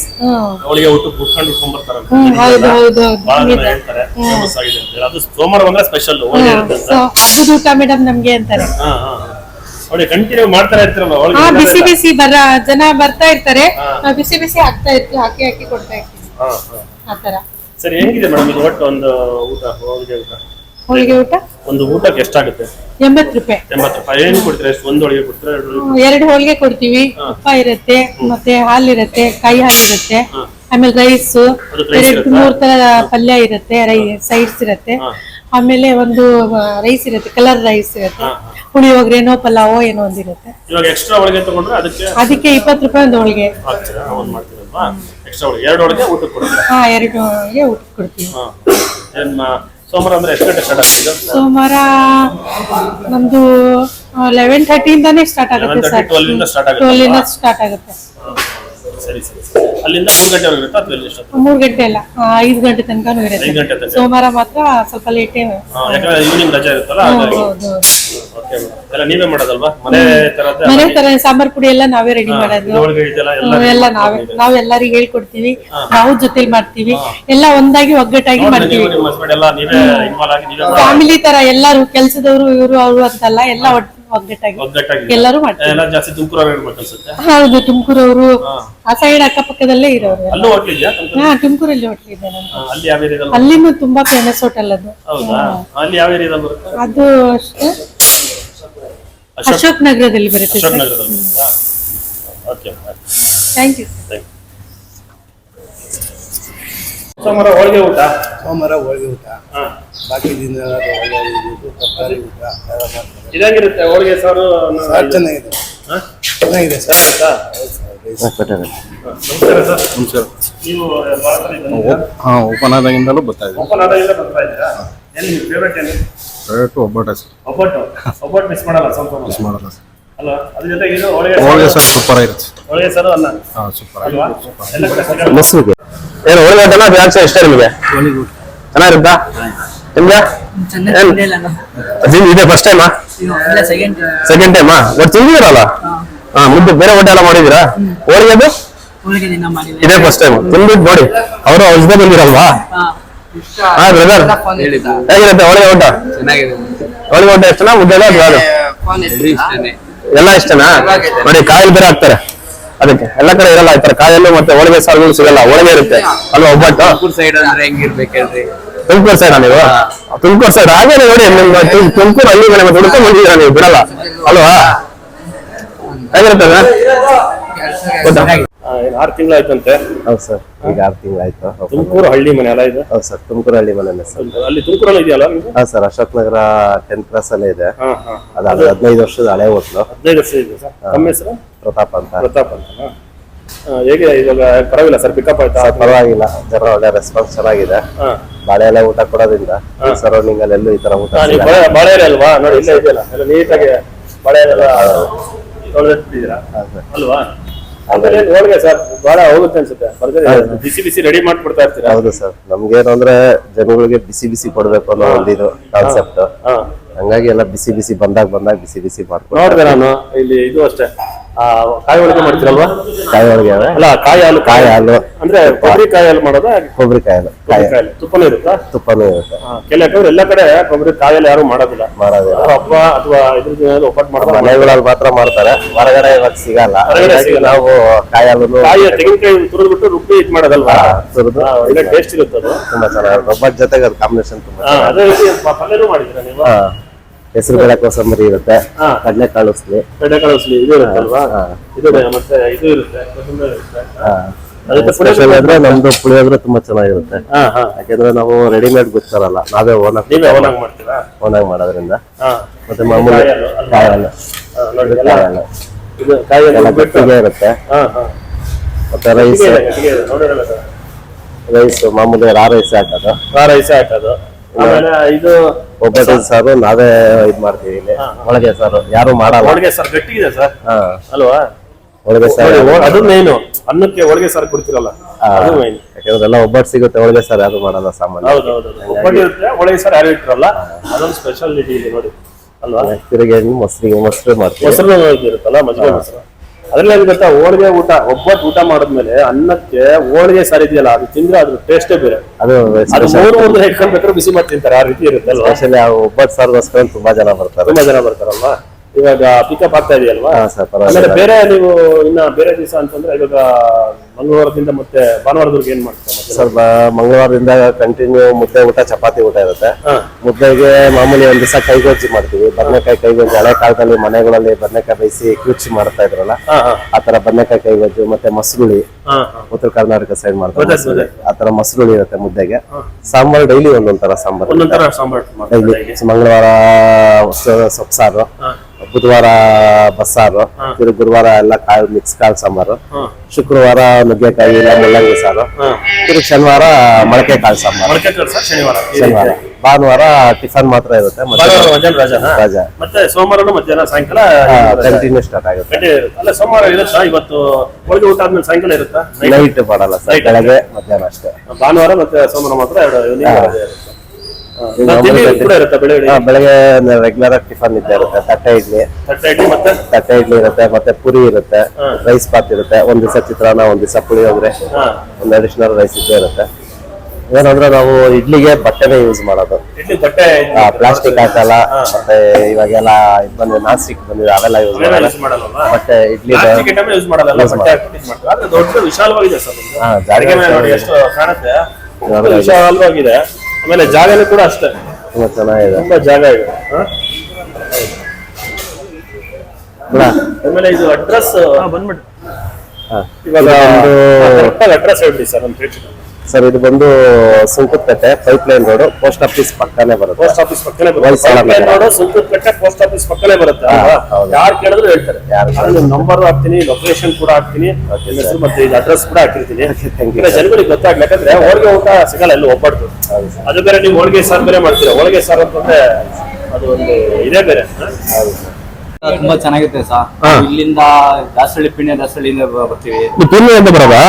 ಹೋಳ್ಗೆ ಊಟ ಕುತ್ಕೊಂಡು ಇಟ್ಕೊಂಡ್ ಬರ್ತಾರೆ ಹೇಳ್ತಾರೆ ಫೇಮಸ್ ಆಗಿದೆ ಅಂತ ಅದು ಸೋಮವಾರ ಬಂದ್ರೆ ಸ್ಪೆಷಲ್ ಹೋಳಿಗೆ ಇರುತ್ತೆ ಅಂತ. ಊಟ ಮೇಡಮ್ ನಮ್ಗೆ ಅಂತಾರೆ. ನೋಡಿ ಕಂಟಿನ್ಯೂ ಮಾಡ್ತಾನೆ ಇರ್ತೀರಲ್ಲ ಹೋಳಿಗೆ ಬಿಸಿ ಬಿಸಿ ಬರ ಜನ ಬರ್ತಾ ಇರ್ತಾರೆ. ಬಿಸಿ ಬಿಸಿ ಹಾಕ್ತಾ ಇರ್ತೀವಿ ಹಾಕಿ ಹಾಕಿ ಕೊಡ್ತಾ ಇರ್ತೀವಿ. ಆತರ ಸರಿ ಹೆಂಗಿದೆ ಮೇಡಮ್ ಇದು ಒಟ್ಟು ಒಂದು ಊಟ ಹೋಳಿಗೆ ಊಟ? ಹೋಳಿಗೆ ಊಟ? ಒಂದು ಊಟಕ್ಕೆ ಎಷ್ಟಾಗುತ್ತೆ? ಎಂಬತ್ತು ರೂಪಾಯಿ. ಎಂಬತ್ತು ರೂಪಾಯಿ. ಏನು ಕೊಡ್ತೀರಾ? ಎಷ್ಟು? ಒಂದು ಹೋಳಿಗೆ ಕೊಡ್ತೀರಾ? ಎರಡು ಹೋಳಿಗೆ ಹ್ಮ್, ಎರಡು ಹೋಳಿಗೆ ಕೊಡ್ತೀವಿ. ತುಪ್ಪ ಇರುತ್ತೆ ಮತ್ತೆ ಹಾಲಿರುತ್ತೆ ಕಾಯಿ ಹಾಲಿರುತ್ತೆ ಆಮೇಲೆ ರೈಸ್. ಅದಕ್ಕೆ rice ಎರಡು ಇರುತ್ತಾ? ಮೂರ್ ತರ ಪಲ್ಯ ಇರುತ್ತೆ ಸೈಡ್ಸ್ ಇರುತ್ತೆ. ಆಮೇಲೆ ಒಂದು ರೈಸ್ ಇರುತ್ತೆ ಕಲರ್ ರೈಸ್ ಇರುತ್ತೆ. ಪುಳಿಯೋಗರೆನೋ ಪಲಾವೋ ಏನೋ ಒಂದಿರುತ್ತೆ ಇವಾಗ ಎಕ್ಸ್ಟ್ರಾ ಹೋಳಿಗೆ ತಗೊಂಡ್ರೆ ಅದಕ್ಕೆ ಅದಕ್ಕೆ ಇಪ್ಪತ್ತು ರೂಪಾಯಿ ಒಂದು ಹೋಳಿಗೆ. ಹಾಕ್ತೀರಾ? ಒಂದು ಮಾಡ್ತೀರಲ್ವಾ? ಎಕ್ಸ್ಟ್ರಾ ಹೋಳಿಗೆ. ಎರಡು ಹೋಳಿಗೆ ಊಟಕ್ಕೆ ಕೊಡ್ತೀರಾ ಹಾ ಎರಡು ಹೋಳಿಗೆ ಊಟ ಕೊಡ್ತೀವಿ. ಹಾ. ಏನ್ ಮಾ- ಸೋಮವಾರ ಅಂದ್ರೆ ಎಷ್ಟು ಗಂಟೆ ಸ್ಟಾರ್ಟ್ ಸೋಮವಾರ ನಮ್ದು ಲೆವೆನ್ ಥರ್ಟಿಯಿಂದಾನೇ ಸ್ಟಾರ್ಟ್ ಆಗುತ್ತೆ 11:30, ಸರ್ 12 ಇಂದ start ಆಗುತ್ತೆ ಟ್ವೆಲ್? ಸ್ಟಾರ್ಟ್ ಆಗುತ್ತೆ. ಸರಿ ಸರಿ ಸರಿ. ಅಲ್ಲಿಂದ ಮೂರು ಗಂಟೆವರೆಗೆ ಇರುತ್ತಾ ಅಥವಾ ಎಲ್ಲಿ ಎಷ್ಟೊತ್ತು? ಮೂರ್ ಗಂಟೆ ಅಲ್ಲ ಆ, ಐದು ಗಂಟೆ ಐದು ತನಕ. ಸೋಮವಾರ ಮಾತ್ರ ಸ್ವಲ್ಪ ಲೇಟೇ ಹಾ, ಯಾಕಂದ್ರೆ ಈವ್ನಿಂಗ್ ರಜೆ ಇರುತ್ತಲ್ಲ ಹಾಗಾಗಿ. ಹೌದು ಓಕೆ ಎಲ್ಲ ನೀವೇ ಮಾಡೋದಲ್ವಾ? ಮನೆ ಮನೆ ತರ ಸಾಂಬಾರ್ ಪುಡಿ ಎಲ್ಲ ನಾವೇ ರೆಡಿ ಮಾಡೋದು. ಹೋಳಿಗೆ ಇದೆಲ್ಲ ಎಲ್ಲ ಹ್ಮ್, ಎಲ್ಲ ನಾವೇ ನಾವ್ ಎಲ್ಲರಿಗೂ ಹೇಳ್ಕೊಡ್ತೀವಿ. ನಾವು ಜೊತೆಲಿ ಮಾಡ್ತೀವಿ. ಎಲ್ಲ ಒಂದಾಗಿ ಒಗ್ಗಟ್ಟಾಗಿ ಮಾಡ್ತೀವಿ ನೀವು ನಿಮ್ಮ ಹಸ್ಬೆಂಡ್ ಎಲ್ಲ ನೀವೇ ಇನ್ವಾಲ್ವ್ ಆಗಿ ನೀವೇ ಮಾಡಿ. ಫ್ಯಾಮಿಲಿ ತರ ಎಲ್ಲಾರು ಕೆಲ್ಸದವ್ರು ಇವರು ಅವರು ಅಂತಲ್ಲ ಎಲ್ಲ ಒಟ್- ಒಗ್ಗಟ್ಟಾಗಿ. ಎಲ್ಲರೂ ಎಲ್ಲ ಜಾಸ್ತಿ ತುಮಕೂರು ಇರ್ಬೇಕು ಅನ್ಸುತ್ತೆ? ಹೌದು ತುಮಕೂರವರು ಆ ಸೈಡ್ ಅಕ್ಕಪಕ್ಕದಲ್ಲೇ ಇರೋರು. ಅಲ್ಲೂ ಹೋಟ್ಲ್ ಇದೆಯಾ ತುಮಕೂರು? ಹಾ ತುಮಕೂರಲ್ಲಿ ಹೋಟ್ಲ್ ಇದೆ ನಮ್ದು. ಅಲ್ಲಿ ಯಾವ ಏರಿಯಾದಲ್ಲಿ ಅಲ್ಲಿನೂ ತುಂಬಾ ಫೇಮಸ್ ಹೋಟೆಲ್ ಅದು. ಹೌದಾ? ಅಲ್ಲಿ ಯಾವ ಏರಿಯಾದಲ್ಲಿ ಬರುತ್ತೆ? ಅದು ಅಷ್ಟೇ. ಅಶೋಕ್ ಅಶೋಕ್ ನಗರದಲ್ಲಿ ಬರುತ್ತೆ ಅಶೋಕ್ ನಗರದಲ್ಲಿ ಓಕೆ ಥ್ಯಾಂಕ್ ಯು ಸೋಮವಾರ ಹೋಳಿಗೆ ಊಟ? ಸೋಮವಾರ ಹೋಳಿಗೆ ಊಟ. ಹಾ. ಬಾಕಿ ದಿನ ತರಕಾರಿ ಊಟ ಎಲ್ಲ ಮಾಡ್ತಾರೆ. ಇದಾಗಿರುತ್ತೆ ಹೋಳಿಗೆ ಸಾರು ಸರ್ ಚೆನ್ನಾಗಿದೆ. ಹಾ? ಚೆನ್ನಾಗಿದೆ ಸರ್. ಆಯ್ತಾ? ನಮಸ್ಕಾರ ಸರ್. ನೀವು ಹಾಂ ಓಪನ್ ಆದಾಗಿಂದಲೂ ಬರ್ತಾ ಓಪನ್ ಆದಾಗಿಂದ ಬರ್ತಾ ಇದ್ದೀರಾ? ಏನು ನಿಮ್ಮ ಫೇವ್ರೇಟ್ ಏನು? ದಯವಿಟ್ಟು ಒಬ್ಬಟ ಒಬ್ಬಟ್ಟು? ಒಬ್ಬಟ್ಟು ಮಿಸ್ ಮಾಡಲ್ಲ ಸ್ವಲ್ಪ ಮಾಡಲ್ಲ ಅಲ್ಲ ಅದ್ರ ಜೊತೆಗೆ ಇದು ಹೋಳಿಗೆ ಹೋಳಿಗೆ ಸಾರು- ಸೂಪರ್ ಆಗಿರುತ್ತೆ. ಹೋಳಿಗೆ ಸರ್ ಅನ್ನ. ಹಾ ಸೂಪರ್ ಅಲ್ವಾ? ಎಲ್ಲ ಕಡೆ ಏನು ಹೋಳಿಗೆ ಊಟನ ದ್ರಾಕ್ಷ ಇಷ್ಟ ನಿಮಗೆ? ಚೆನ್ನಾಗಿರುತ್ತಾ? ನಿಮ್ಗೆ? ಇದೆ ಫಸ್ಟ್ ಟೈಮಾ ಸೆಕೆಂಡ್ ಟೈಮಾ ಬಟ್ ತಿಂದಿರಲ್ಲ ಹಾ. ಮುದ್ದೆ ಬೇರೆ ಊಟ ಎಲ್ಲ ಮಾಡಿದೀರಾ ಹೋಳಿಗೆದು ಇದೇ ಫಸ್ಟ್ ಟೈಮ್ ತಿಂದ್ಬಿಟ್ಟು ನೋಡಿ. ಅವರು ಔಷಧ ಬಂದಿರಲ್ವಾ? ಹಾ. ಬ್ರದರ್ ಹೇಗಿರುತ್ತೆ ಹೋಳಿಗೆ ಊಟ? ಹೋಳಿಗೆ ಊಟ ಎಷ್ಟನಾ? ಮುದ್ದೆ ಎಲ್ಲ ಎಲ್ಲ ಇಷ್ಟನಾ? ನೋಡಿ ಕಾಯಿಲ್ ಬೇರೆ ಹಾಕ್ತಾರೆ. ಅದಕ್ಕೆ ಎಲ್ಲ ಕಡೆ ಇರಲ್ಲ ಈ ತರ ಕಾಯಲ್ಲೂ ಮತ್ತೆ ಒಳಗೆ ಸಾರುಗಳು ಸಿಗಲ್ಲ ಒಳಗೆ ಇರುತ್ತೆ. ಅಲ್ವಾ ಒಬ್ಬಟ್ಟು? ಸೈಡ್ ಅಂದ್ರೆ ಹೆಂಗಿರ್ಬೇಕೇಳ್ರಿ ತುಮಕೂರು ಸೈಡ್ ನೀವು? ತುಮಕೂರು ಸೈಡ್ ಹಾಗೆ ನೋಡಿ ನಿಮ್ಗೆ ತುಮ್- ತುಮಕೂರು ಅಲ್ಲಿ ಮನೆ ಮತ್ತೆ ಹುಡ್ಕೊಂಡ್ ಬಂದಿದ್ದೀರಾ ನೀವು ಬಿಡಲ್ಲ. ಅಲ್ವಾ? ಹೇಗಿರುತ್ತೆ ಊಟ ಆ, ಆಯ್ತಂತೆ ಆರು ತಿಂಗಳಾಯ್ತಂತೆ. ಹೌದು ಸರ್ ಈಗ ಆರು ತಿಂಗಳಾಯ್ತು. ತುಮಕೂರು ಹಳ್ಳಿ ಮನೆ ಅಲ್ಲ ಇದು? ಹೌದು ಸರ್ ತುಮಕೂರು ಹಳ್ಳಿ ಮನೆ ಸರ್. ಅಲ್ಲಿ ತುಮಕೂರಲ್ಲಿ ಇದೆಯಲ್ಲ ನಿಮ್ದು? ಹಾ sir Ashok Nagar tenth class ಅಲ್ಲೇ ಇದೆ. ಹಾ ಹಾ. ಅದು ಹದಿನೈದು ವರ್ಷದ ಹಳೆ ಹೋಟ್ಲು. ಹದಿನೈದು ವರ್ಷ ಇದೆ ಸರ್. ತಮ್ಮ ಹೆಸರು? ಪ್ರತಾಪ್ ಅಂತ. ಪ್ರತಾಪ್ ಅಂತ ಹೇಗೆ ಇವಾಗ ಪರವಾಗಿಲ್ಲ ಸರ್ ಪಿಕಪ್ ಆಯ್ತಾ? ಸರ್, ಪರವಾಗಿಲ್ಲ. ಜನ ಒಳ್ಳೆ ರೆಸ್ಪಾನ್ಸ್ ಚೆನ್ನಾಗಿದೆ. ಹಾ. ಬಾಳೆ ಎಲ್ಲ ಊಟ ಕೊಡೋದ್ರಿಂದ ಸರೌಂಡಿಂಗ್ ಅಲ್ಲಿ ಎಲ್ಲೂ ಈ ತರ ಊಟ ಹಾ, ನೀವು ಸಿಗಲ್ಲ. ಬಾಳೆ ಬಾಳೆ ಎಲೆ ಅಲ್ವಾ? ನೋಡಿ ಇಲ್ಲೇ ಇದೆಯಲ್ಲ ಎಲ್ಲ ನೀಟಾಗಿ ಬಾಳೆ ಎಲೆ ಎಲ್ಲ ಅಲ್ವಾ? ಆಮೇಲೆ ಹೋಳಿಗೆ ಸರ್ ಬಹಳ ಹೋಗುತ್ತೆ ಅನ್ಸುತ್ತೆ. ಬರ್ತಾರೆ ಬಿಸಿ ಬಿಸಿ ರೆಡಿ ಮಾಡ್ಕೊಡ್ತಾ ಇರ್ತೀರಾ? ಹೌದು ಸರ್ ನಮ್ಗೇನು ಅಂದ್ರೆ ಜನಗಳಿಗೆ ಬಿಸಿ ಬಿಸಿ ಕೊಡ್ಬೇಕು ಅನ್ನೋ ಒಂದು ಇದು ಕಾನ್ಸೆಪ್ಟ್ ಹಾ. ಹಂಗಾಗಿ ಎಲ್ಲ ಬಿಸಿ ಬಿಸಿ ಬಂದಾಗ ಬಂದಾಗ ಬಿಸಿ ಬಿಸಿ ಮಾಡ್ಕೊಂಡು ನೋಡಿದೆ ನಾನು ಇಲ್ಲಿ ಇದು ಅಷ್ಟೇ. ಆ ಕಾಯಿ ಹೋಳಿಗೆ ಮಾಡ್ತೀರಲ್ವಾ? ಕಾಯಿ ಹೋಳಿಗೆ ಅಲ್ಲ ಕಾಯಿ ಹಾಲು ಕಾಯಿ ಹಾಲು. ಅಂದ್ರೆ ಕೊಬ್ಬರಿ ಕಾಯಿ ಹಾಲು ಮಾಡೋದಾ? ಕೊಬ್ಬರಿ ಕಾಯಿ ಕೊಬ್ಬರಿ ಕಾಯಿ ಕಾಯಿ ಹಾಲು ತುಪ್ಪನೂ ಇರುತ್ತಾ? ತುಪ್ಪನೂ ಇರುತ್ತೆ. ಕೆಲ ಯಾಕಂದ್ರೆ ಎಲ್ಲ ಕಡೆ ಕೊಬ್ಬರಿ ಕಾಯಲ್ಲಿ ಯಾರು ಮಾಡೋದಿಲ್ಲ. ಮಾಡೋದಿಲ್ಲ. ಹಬ್ಬ ಅಥವಾ ಇದ್ರ ಒಪ್ಪಟ್ಟು ಮಾಡ್ತಾರೆ ಮನೆಗಳಲ್ಲಿ ಮಾತ್ರ ಮಾಡ್ತಾರೆ. ಹೊರಗಡೆ ಇವಾಗ ಸಿಗಲ್ಲ. ನಾವು ಕಾಯಿ ಹಾಲನ್ನು ಕಾಯಿ ತೆಂಗಿನಕಾಯಿ ತುರಿದ್ಬಿಟ್ಟು ರುಬ್ಬಿ ಇದ್ ಮಾಡೋದಲ್ವಾ? ಒಳ್ಳೆ ಟೇಸ್ಟ್ ಇರುತ್ತೆ ಅದು. ತುಂಬಾ ಚೆನ್ನಾಗಿ ಒಬ್ಬಟ್ಟು ಜೊತೆಗೆ ಅದು ಕಾಂಬಿನೇಷನ್ ತುಂಬಾ ಅದೇ ರೀತಿ ಪಲ್ಯನೂ ಮಾಡಿದ್ದೀರಾ ನೀವು? ಹೆಸರು ಬೇಳೆ ಕೋಸಂಬರಿ ಇರುತ್ತೆ. ಕಡಲೆ ಕಾಳುಸ್ಲಿ ಕಡಲೆ ಕಾಳುಸ್ಲಿ ಇದು ಇರುತ್ತಲ್ವಾ. ಇದು ಮತ್ತೆ ಇದು ಇರುತ್ತೆ ಕೊತ್ತಂಬರಿ ಇರುತ್ತೆ. ಸ್ಪೆಷಲ್ ಅಂದ್ರೆ ನಮ್ದು ಪುಳಿಯೋಗರೆ ತುಂಬಾ ಚೆನ್ನಾಗಿರುತ್ತೆ. ಯಾಕಂದ್ರೆ ನಾವು ರೆಡಿಮೇಡ್ ಗೊತ್ತಾರಲ್ಲ ನಾವೇ ಓನ್ ನೀವೇ ಆಗಿ ಮಾಡೋದ್ರಿಂದ. ಹಾ. ಮತ್ತೆ ಮಾಮೂಲಿ ಗಟ್ಟಿಗೆ ಇರುತ್ತೆ. ಹಾ ಹಾ. ಮತ್ತೆ ರೈಸ್ ರೈಸ್ ಮಾಮೂಲಿ ರಾ ರೈಸ್ ಹಾಕೋದು. ರಾ ರೈಸ್ ಹಾಕೋದು. ಇದು ಒಬ್ಬಟ್ಟಿನ ಸಾರು? ನಾವೇ ಇದ್ ಮಾಡ್ತೀವಿ ಇಲ್ಲಿ. ಒಳಗೆ ಸಾರು. ಯಾರು ಮಾಡಲ್ಲ. ಹೋಳಿಗೆ ಸರ್ ಇದೆ ಸರ್? ಹಾ. ಅಲ್ವಾ? ಒಳಗೆ ಸಾರು ಅದು ಮೇನು ಅನ್ನಕ್ಕೆ ಹೋಳಿಗೆ ಸಾರು ಕೊಡ್ತಿರಲ್ಲ ಅದು ಮೇನ್ ಯಾಕಂದ್ರೆ ಎಲ್ಲ ಒಬ್ಬಟ್ಟು ಸಿಗುತ್ತೆ ಹೋಳಿಗೆ ಸರ್ ಯಾರು ಮಾಡಲ್ಲ ಸಾಮಾನ್ಯ. ಹೌದು ಹೌದು ಒಬ್ಬಟ್ಟು ಇರುತ್ತೆ ಒಳಗೆ ಸರ್ ಯಾರು ಇಟ್ಟಿರಲ್ಲ ಅದೊಂದು ಸ್ಪೆಷಾಲಿಟಿ ಇದೆ ನೋಡಿ. ಅಲ್ವಾ? ತಿರುಗಿ ಮೊಸರಿಗೆ ಮೊಸರು ಮಾಡ್ತೀವಿ. ಮೊಸರು ಇರುತ್ತಲ್ಲ ಮಜ್ಜಿಗೆ ಮೊಸರು. ಅದ್ರಲ್ಲಿ ಏನ್ ಗೊತ್ತಾ ಹೋಳಿಗೆ ಊಟ ಒಬ್ಬಟ್ಟು ಊಟ ಮಾಡಿದ್ಮೇಲೆ ಅನ್ನಕ್ಕೆ ಹೋಳಿಗೆ ಸಾರು ಇದೆಯಲ್ಲ ಅದು ತಿಂದ್ರೆ ಅದ್ರ ಟೇಸ್ಟೇ ಬೇರೆ. ಅದು ಮೂರು ಮೂರು ಇಟ್ಕೊಂಡ್ಬೇಕಾದ್ರೆ ಬಿಸಿ ಮಾಡಿ ತಿಂತಾರೆ ಆ ರೀತಿ ಇರುತ್ತೆ ಅಲ್ವಾ? ಸ್ಪೆಷಲಿ ಒಬ್ಬಟ್ಟು ಸಾರ್ಗೋಸ್ಕರ ತುಂಬಾ ಜನ ಬರ್ತಾರೆ. ತುಂಬಾ ಜನ ಬರ್ತಾರಲ್ವಾ? ಇವಾಗ ಪಿಕಪ್ ಆಗ್ತಾ ಇದೆಯಲ್ವಾ? ಬೇರೆ ನೀವು ಇನ್ನ ಬೇರೆ ದಿವಸ ಅಂತಂದ್ರೆ ಇವಾಗ ಮಂಗಳವಾರದಿಂದ ಮತ್ತೆ ಭಾನುವಾರದವರೆಗೆ ಏನ್ ಮಾಡ್ತಾರೆ ಮತ್ತೆ ಮಂಗಳವಾರದಿಂದ ಕಂಟಿನ್ಯೂ ಮುದ್ದೆ ಊಟ ಚಪಾತಿ ಊಟ ಇರುತ್ತೆ. ಹಾ. ಮುದ್ದೆಗೆ ಮಾಮೂಲಿ ಒಂದ್ ದಿವಸ ಕೈಗೊಜ್ಜಿ ಮಾಡ್ತೀವಿ. ಬದನೆಕಾಯಿ ಕೈಗೊಜ್ಜಿ ಹಳೆ ಕಾಲದಲ್ಲಿ ಮನೆಗಳಲ್ಲಿ ಬದನೆಕಾಯಿ ಬೇಯಿಸಿ ಕುಚ್ಚಿ ಮಾಡ್ತಾ ಇದ್ರಲ್ಲ ಆತರ ಹಾ. ಆ ತರ ಬದನೆಕಾಯಿ ಕೈಗೊಜ್ಜು ಮತ್ತೆ ಮಸರುಳಿ ಹಾ ಹಾ. ಉತ್ತರ ಕರ್ನಾಟಕ ಸೈಡ್ ಮಾಡ್ತಾರೆ ಆತರ ಮಸರುಳಿ. ಆ ತರ ಮಸರುಳಿ ಇರುತ್ತೆ ಮುದ್ದೆಗೆ. ಸಾಂಬಾರ್ ಡೈಲಿ ಒಂದೊಂದ್ ತರ ಸಾಂಬಾರ್ ಒಂದೊಂದರ ಸಾಂಬಾರ್ ಮಾಡ್ತಾರೆ ಡೈಲಿ? ಮಂಗಳವಾರ ಸ- ಸೊಪ್ಪು ಸಾರು ಹಾ. ಬುಧವಾರ ಬಸ್ಸಾರು ಗುರುವಾರ ಎಲ್ಲ ಕಾಳು ಮಿಕ್ಸ್ ಕಾಳು ಸಾಂಬಾರು. ಹಾ. ಶುಕ್ರವಾರ ನುಗ್ಗೆಕಾಯಿ ಇಲ್ಲ ಮುಲ್ಲಂಗಿ ಸಾರು. ತಿರುಗಿ ಶನಿವಾರ ಮೊಳಕೆ ಕಾಳು ಸಾಂಬಾರು. ಮೊಳಕೆ ಕಳ್ಸ ಶನಿವಾರ. ಈ ಶನಿವಾರ ಭಾನುವಾರ ಟಿಫನ್ ಮಾತ್ರ ಇರುತ್ತೆ ಭಾನುವಾರ ಮಧ್ಯಾಹ್ನ ರಜಾನಾ ರಜಾ. ಮತ್ತೆ ಸೋಮವಾರನು ಮಧ್ಯಾಹ್ನ ಸಾಯಂಕಾಲ ಕಂಟಿನ್ಯೂ ಸ್ಟಾರ್ಟ್ ಆಗುತ್ತೆ. ಗಂಟೆ ಇರುತ್ತೆ. ಅಲ್ಲ ಸೋಮವಾರ ಇರುತ್ತಾ? ಇವತ್ತು ಹೋಳಿಗೆ ಊಟ ಆದ್ಮೇಲೆ ಸಾಯಂಕಾಲ ಇರುತ್ತಾ? ನೈಟ್ ಮಾಡಲ್ಲ ಸರ್ Night. ಬೆಳಗ್ಗೆ ಮಧ್ಯಾಹ್ನ ಅಷ್ಟೇ. ಭಾನುವಾರ ಮತ್ತೆ ಸೋಮವಾರ ಮಾತ್ರ ಎರಡು evening. ರಜೆ ಇರುತ್ತೆ. ಬೆಳಗ್ಗೆ ರೆಗ್ಯುಲರ್ ಆಗಿ ಟಿಫನ್ ಇದ್ದೇ ಇರುತ್ತೆ ತಟ್ಟೆ ಇಡ್ಲಿ. ತಟ್ಟೆ ಇಡ್ಲಿ ಮತ್ತೆ? ತಟ್ಟೆ ಇಡ್ಲಿ ಇರುತ್ತೆ ಮತ್ತೆ ಪುರಿ ಇರುತ್ತೆ ರೈಸ್ ಬಾತ್ ಇರುತ್ತೆ. ಒಂದ್ ದಿವಸ ಚಿತ್ರಾನ್ನ ಒಂದ್ ದಿವಸ ಪುಳಿಯೋಗರೆ ಹಾ. ಒಂದ್ ಅಡಿಷನಲ್ ರೈಸ್ ಇದ್ದೇ ಇರುತ್ತೆ. ಏನಂದ್ರೆ ನಾವು ಇಡ್ಲಿಗೆ ಬಟ್ಟೆನೇ ಯೂಸ್ ಮಾಡೋದು. ಪ್ಲಾಸ್ಟಿಕ್ ಹಾಕಲ್ಲ ಮತ್ತೆ ಇವಾಗೆಲ್ಲ ಇದ್ ಬಂದಿದೆ ನಾನ್ ಸ್ಟಿಕ್ ಬಂದಿದೆ ಅವೆಲ್ಲ ಯೂಸ್ ಮಾಡಲ್ಲ. ಮತ್ತೆ ಇಡ್ಲಿ ಯೂಸ್ ಮಾಡಲ್ಲ. ಆದ್ರೆ ದೊಡ್ಡ ವಿಶಾಲವಾಗಿದೆ. ಆಮೇಲೆ ಜಾಗನೂ ಕೂಡ ಅಷ್ಟೇ ತುಂಬಾ ಚೆನ್ನಾಗಿದೆ ತುಂಬಾ ಜಾಗ ಇದೆ ಹಾ? ಬಿಡ? ಆಮೇಲೆ ಇದು ಅಡ್ರೆಸ್ ಬಂದ್ಬಿಟ್ಟು ಹಾ. ಇವಾಗ ಇದು ಅಡ್ರೆಸ್ ಹೇಳ್ಬಿಡಿ ಸರ್ ಒಂದು ಪ್ಲೇಟ್ ಸರ್ ಇದು ಬಂದು Sunkutpete pipe line road post office ಪಕ್ಕನೆ ಬರುತ್ತೆ. ಪೋಸ್ಟ್ ಆಫೀಸ್ ಪಕ್ಕನೆ ಬರುತ್ತೆ. ಸುಂಕುತ್ಕಟ್ಟೆ ನೋಡು ಸುಂಕದಕಟ್ಟೆ ಪೋಸ್ಟ್ ಆಫೀಸ್ ಪಕ್ಕನೆ ಬರುತ್ತೆ. ಯಾರು ಕೇಳಿದ್ರು ಹೇಳ್ತಾರೆ. ಯಾರು ಅಲ್ಲಿ ನಂಬರ್ ಹಾಕ್ತೀನಿ ಲೊಕೇಶನ್ ಕೂಡ ಹಾಕ್ತೀನಿ ಮತ್ತೆ ಇದು ಅಡ್ರೆಸ್ ಕೂಡ ಹಾಕಿರ್ತೀನಿ. ಜನಗಳಿಗೆ ಗೊತ್ತಾಗ್ಲಿ ಯಾಕಂದ್ರೆ ಹೋಳಿಗೆ ಊಟ ಸಿಗಲ್ಲ ಎಲ್ಲ ಒಬ್ಬಟ್ಟು ಅದು ಬೇರೆ ನೀವು ಹೋಳಿಗೆ ಸಾರು ಬೇರೆ ಮಾಡ್ತೀರಾ? ಹೋಳಿಗೆ ಸಾರ್ ಅಂತಂದ್ರೆ ಅದು ಒಂದು ಇದೇ ಬೇರೆ? ತುಂಬಾ ಚೆನ್ನಾಗಿರುತ್ತೆ ಸರ್ ಇಲ್ಲಿಂದ ದಾಸರಳ್ಳಿ ಪಿಣ್ಯ ದಾಸಳ್ಳಿಯಿಂದ ಬರ್ತೀವಿ. ಅಂತ ಬರೋದಾ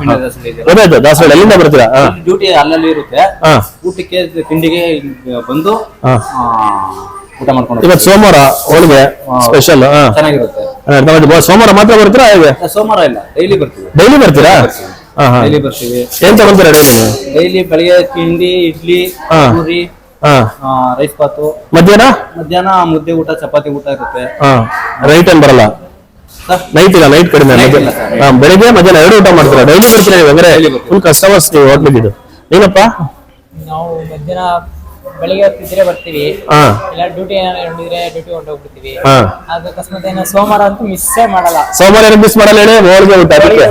ಪಿಣ್ಯ ದಾಸರಳ್ಳಿ ಇದೆ. ಗೊತ್ತಾಯ್ತು ದಾಸವಾಳ ಎಲ್ಲಿಂದ ಬರ್ತೀರಾ? ಹಾ. ಡ್ಯೂಟಿ ಅಲ್ಲಲ್ಲಿ ಇರುತ್ತೆ. ಹಾ. ಊಟಕ್ಕೆ ತಿಂಡಿಗೆ ಇಲ್ಲಿ ಬಂದು ಹಾ. ಆ, ಊಟ ಮಾಡ್ಕೊಂಡು ಇವತ್ತು ಸೋಮವಾರ ಹೋಳಿಗೆ ಸ್ಪೆಷಲ್ ಚೆನ್ನಾಗಿರುತ್ತೆ. ಸೋಮವಾರ ಮಾತ್ರ ಬರ್ತೀರಾ ಹೇಗೆ? ಸೋಮವಾರ ಇಲ್ಲ ಡೈಲಿ ಬರ್ತೀವಿ. ಡೈಲಿ ಬರ್ತೀರಾ? ಹಾ ಹಾ. ಡೈಲಿ ಬರ್ತೀವಿ. ಏನ್ ತಗೊಂತೀರಾ ಡೈಲಿ ಡೈಲಿ ಬೆಳಿಗ್ಗೆ ತಿಂಡಿ ಇಡ್ಲಿ ಹಾ. ಪೂರಿ. ರೈಸ್ ಬಾತು ಮಧ್ಯಾಹ್ನ? ಮಧ್ಯಾಹ್ನ ಮುದ್ದೆ ಊಟ ಚಪಾತಿ ಊಟ ಇರುತ್ತೆ. ಹಾ. ರೈಟ್ ಏನ್ ಬರಲ್ಲ? ಸರ್. ನೈಟ್ ಇಲ್ಲ ನೈಟ್ ಕಡಿಮೆ. ಇಲ್ಲ. ಹಾ, ಬೆಳಿಗ್ಗೆ ಮಧ್ಯಾಹ್ನ ಎರಡು ಊಟ ಮಾಡ್ತೀರಾ? ಡೈಲಿ ಬರ್ತೀರಾ ನೀವು? ಅಂದ್ರೆ ಫುಲ್ ಕಸ್ಟಮರ್ಸ್ ನೀವು ಹೋಟ್ಲಿಗೆ ಇದು ಏನಪ್ಪ? ನಾವು ಮಧ್ಯಾಹ್ನ ಬೆಳಿಗ್ಗೆ ಹೊತ್ತಿದ್ರೆ ಬರ್ತೀವಿ. ಹಾ. ಇಲ್ಲ ಡ್ಯೂಟಿ ಏನಾದ್ರು ಡ್ಯೂಟಿ ಹೊರಟೋಗ್ಬಿಡ್ತೀವಿ. ಹಾ. ಅದು ಅಕಸ್ಮಾತ್ ಏನೋ ಸೋಮವಾರ ಅಂತೂ ಮಿಸ್ಸೇ ಮಾಡಲ್ಲ. ಸೋಮವಾರ ಏನು ಮಿಸ್ ಮಾಡಲ್ಲ ಹೇಳಿ ಹೋಳಿಗೆ ಊಟ ಅದಕ್ಕೆ.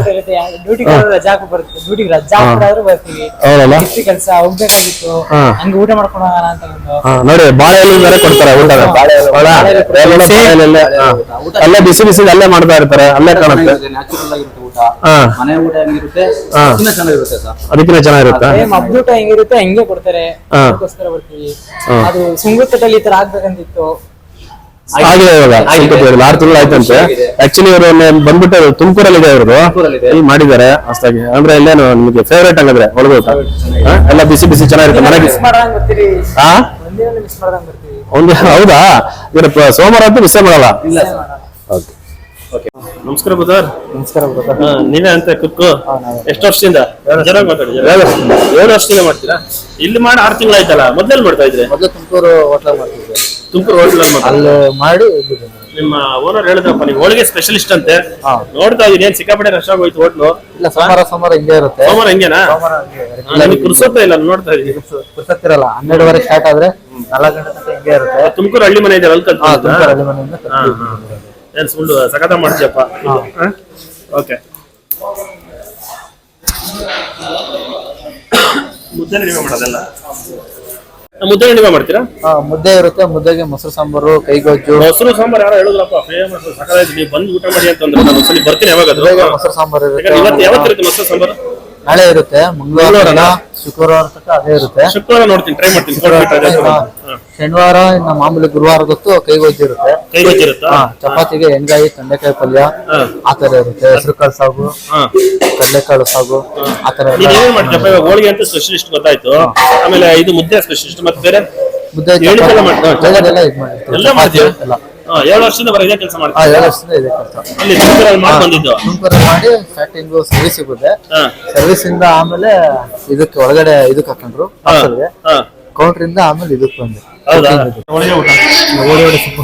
ಡ್ಯೂಟಿಗೆ ರಜಾ ಬರುತ್ತೆ. ಬರ್ತೀವಿ ಡ್ಯೂಟಿಗೆ ರಜಾ ಹಾಕಿದ್ರು ಬರ್ತೀವಿ. ಹೌದಲ್ಲ? ಕೆಲಸ ಹೋಗ್ಬೇಕಾಗಿತ್ತು. ಹಾ. ಹಂಗೆ ಊಟ ಮಾಡ್ಕೊಂಡು ಹೋಗೋಣ ಅಂತ ಒಂದು ಹಾ, ನೋಡಿ ಬಾಳೆ ಎಲೆ ಬೇರೆ ಕೊಡ್ತಾರೆ. ಊಟ ಅಲ್ಲೇ ಬಿಸಿ ಬಿಸಿ ಅಲ್ಲೇ ಮಾಡ್ತಾ ಇರ್ತಾರೆ. ಅಲ್ಲೇ ಕಾಣುತ್ತೆ. ನ್ಯಾಚುರಲ್ ಆಗಿರುತ್ತೆ. ಊಟ ಮನೆ ಊಟ ಹೆಂಗಿರುತ್ತೆ? ಚೆನ್ನಾಗಿರುತ್ತೆ ಸರ್. ಅದಕ್ಕಿಂತ ಚೆನ್ನಾಗಿರುತ್ತೆ? ಸೇಮ್ ಹಬ್ಬದೂಟ ಹೆಂಗಿರುತ್ತೆ ಹೆಂಗೆ ಕೊಡ್ತಾರೆ. ಅದಕ್ಕೋಸ್ಕರ ಬರ್ತೀವಿ. ಅದು ಸುಂಗುತ್ತದಲ್ಲಿ ಈ ತರ ಆಗ್ಬೇಕಂತಿತ್ತು. ಆಗಿದೆ ಆರು ತಿಂಗಳು ಆಯ್ತಂತೆ ಆಕ್ಚುಲಿ ಇವರು ಬಂದ್ಬಿಟ್ಟು ತುಮಕೂರಲ್ಲಿ ಇದೆ ತುಮಕೂರಲ್ಲಿದೆ. ಇಲ್ಲಿ ಮಾಡಿದ್ದಾರೆ ಅಷ್ಟಾಗಿ. ಅಂದ್ರೆ ಇಲ್ಲೇನು ನಿಮಗೆ ಫೇವ್ರೇಟ್ ಹಂಗಂದ್ರೆ ಒಳಗೋಟ? ಊಟ? ಎಲ್ಲ ಬಿಸಿ ಬಿಸಿ ಚೆನ್ನಾಗಿರುತ್ತೆ. ಮನೆಗೆ ಮಿಸ್ ಮಿಸ್ ಹೌದಾ? ಇವ್ರ ಸೋಮವಾರ ಅಂತೂ ಮಿಸ್ಸೇ ಮಾಡಲ್ಲ. ಇಲ್ಲ ಓಕೆ ನಮಸ್ಕಾರ ನೀನೆ ನಮಸ್ಕಾರ ಹಾ, ನೀವೇ ಅಂತ ಕುಕ್ಕು ಎಷ್ಟು ವರ್ಷದಿಂದ? ಜನ ಮಾತಾಡಿ ಏಳು ವರ್ಷದಿಂದ. ಮಾಡ್ತೀರಾ? ಇಲ್ಲಿ ಮಾಡಿ ಆರು ತಿಂಗಳು ಆಯ್ತಲ್ಲ ಮೊದ್ಲೆಲ್ಲಿ ಮಾಡ್ತಾ ಇದ್ರೆ? ಮೊದಲು ತುಮಕೂರು ಹೋಟ್ಲಾಗ ಮಾಡ್ತಿದ್ದೆ ತುಮಕೂರು ಹೋಟ್ಲಲ್ಲಿ ಅಲ್ಲಿ ಮಾಡಿ ನಿಮ್ಮ ಓನರ್ ಹೇಳಿದ್ರಪ್ಪ ನೀವು ಹೋಳಿಗೆ ಸ್ಪೆಷಲಿಸ್ಟ್ ಅಂತೆ. ನೋಡ್ತಾ ಇದೀನಿ ಏನ್ ಸಿಕ್ಕಾಪಟ್ಟೆ ರಶ್ ಆಗೋಯ್ತು ಹೋಟ್ಲು? ಇಲ್ಲ ಸೋಮವಾರ ಸೋಮವಾರ ಹಿಂಗೆ ಇರುತ್ತೆ. ಸೋಮವಾರ ಹಿಂಗೇನಾ? ನನಗೆ ಕುರ್ಸೋದೇ ಇಲ್ಲ ನೋಡ್ತಾ ಇದೀನಿ. ಹನ್ನೆರಡು ಹನ್ನೆರಡುವರೆ ಸ್ಟಾರ್ಟ್ ಆದ್ರೆ ನಾಲ್ಕು ಗಂಟೆ ತನಕ ಹಿಂಗೆ ಇರುತ್ತೆ. ತುಮಕೂರು ಹಳ್ಳಿ ಮನೆ ಇದೆ ಅಲ್ಲಿ ಹಾ? ತುಮಕೂರು. ಹಳ್ಳಿ ಮನೆಯಿಂದ ಹಾ, ಹಾ. ಏನ್ ಸುಳ್ಳು ಸಖತ ಮಾಡ್ತೀಯಪ್ಪ? ಓಕೆ ಮುದ್ದೆ ನೀವೇ ಮಾಡೋದಲ್ಲ? ಮುದ್ದೆ ನೀವೇ ಮಾಡ್ತೀರಾ? ಹಾ, ಮುದ್ದೆ ಇರುತ್ತೆ ಮುದ್ದೆಗೆ ಮೊಸರು ಸಾಂಬಾರು ಕೈಗೊಜ್ಜು. ಮೊಸರು ಸಾಂಬಾರ್ ಯಾರು ಹೇಳಿದ್ರಪ್ಪ ಫೇಮಸ್ ಸಕಲಾಯ್ತು ನೀವು ಬಂದು ಊಟ ಮಾಡಿ ಅಂತಂದ್ರೆ ನಾನು ಒಂದ್ಸಲಿ ಬರ್ತೀನಿ ಯಾವಾಗ ಮೊಸರು ಸಾಂಬಾರು ಇವತ್ತು ಇರುತ್ತೆ ಯಾವತ್ತು ಇರುತ್ತೆ ಮೊಸರು ಸಾಂಬಾರು? ನಾಳೆ ಇರುತ್ತೆ. ಮಂಗಳವಾರ ಶುಕ್ರವಾರ ತನಕ ಅದೇ ಇರುತ್ತೆ. ಶುಕ್ರವಾರ ನೋಡ್ತೀನಿ ಟ್ರೈ ಮಾಡ್ತೀನಿ. ಶನಿವಾರ ಇನ್ನ ಮಾಮೂಲಿ ಗುರುವಾರದತ್ತು ಕೈಗೊಜ್ಜಿ ಇರುತ್ತೆ ಹಾ, ಚಪಾತಿಗೆ ಎಣ್ಗಾಯಿ ತಂಡೆಕಾಯಿ ಪಲ್ಯ ಆ ತರ ಇರುತ್ತೆ. ಹೆಸರು ಕಾಳು ಸಾಗು ಹಾ. ಕಡಲೆಕಾಳು ಸಾಗು ಆತರ ತರ ಎಲ್ಲ ನೀನ್ ಏನ್ ಮಾಡ್ತೀಯಪ್ಪ? ಇವಾಗ ಹೋಳಿಗೆ ಅಂತ ಸ್ಪೆಷಲಿಸ್ಟ್ ಗೊತ್ತಾಯ್ತು. ಆಮೇಲೆ ಇದು ಮುದ್ದೆ ಸ್ಪೆಷಲಿಸ್ಟ್ ಮತ್ತೆ ಬೇರೆ? ಮುದ್ದೆ ಬೇರೆದೆಲ್ಲ ಇದ್ ಮಾಡಿರ್ತೀವಿ. ಎಲ್ಲ ಎಲ್ಲ. ಏಳು ವರ್ಷದಿಂದ ಬರೀ ಇದೇ ಕೆಲಸ ಹಾ ಮಾಡ್ತೀಯ ಏಳು ವರ್ಷದಿಂದ ಇದೆ ಕೆಲಸ. ಅಲ್ಲಿ ತುಮಕೂರಲ್ಲಿ ಮಾಡಿ ಬಂದಿದ್ದು? ತುಮಕೂರಲ್ಲಿ ಮಾಡಿ ಸ್ಟಾರ್ಟಿಂಗ್ ಸರ್ವಿಸ್ ಸಿಗುತ್ತೆ. ಸರ್ವಿಸ್ ಇಂದ ಆಮೇಲೆ ಇದಕ್ಕೆ ಒಳಗಡೆ ಇದಕ್ಕೆ ಹಾಕೊಂಡ್ರು ಕೌಂಟರ್ ಇಂದ ಆಮೇಲೆ ಇದಕ್ಕೆ ಬಂದೆ. ಹೌದಾ? ಊಟ.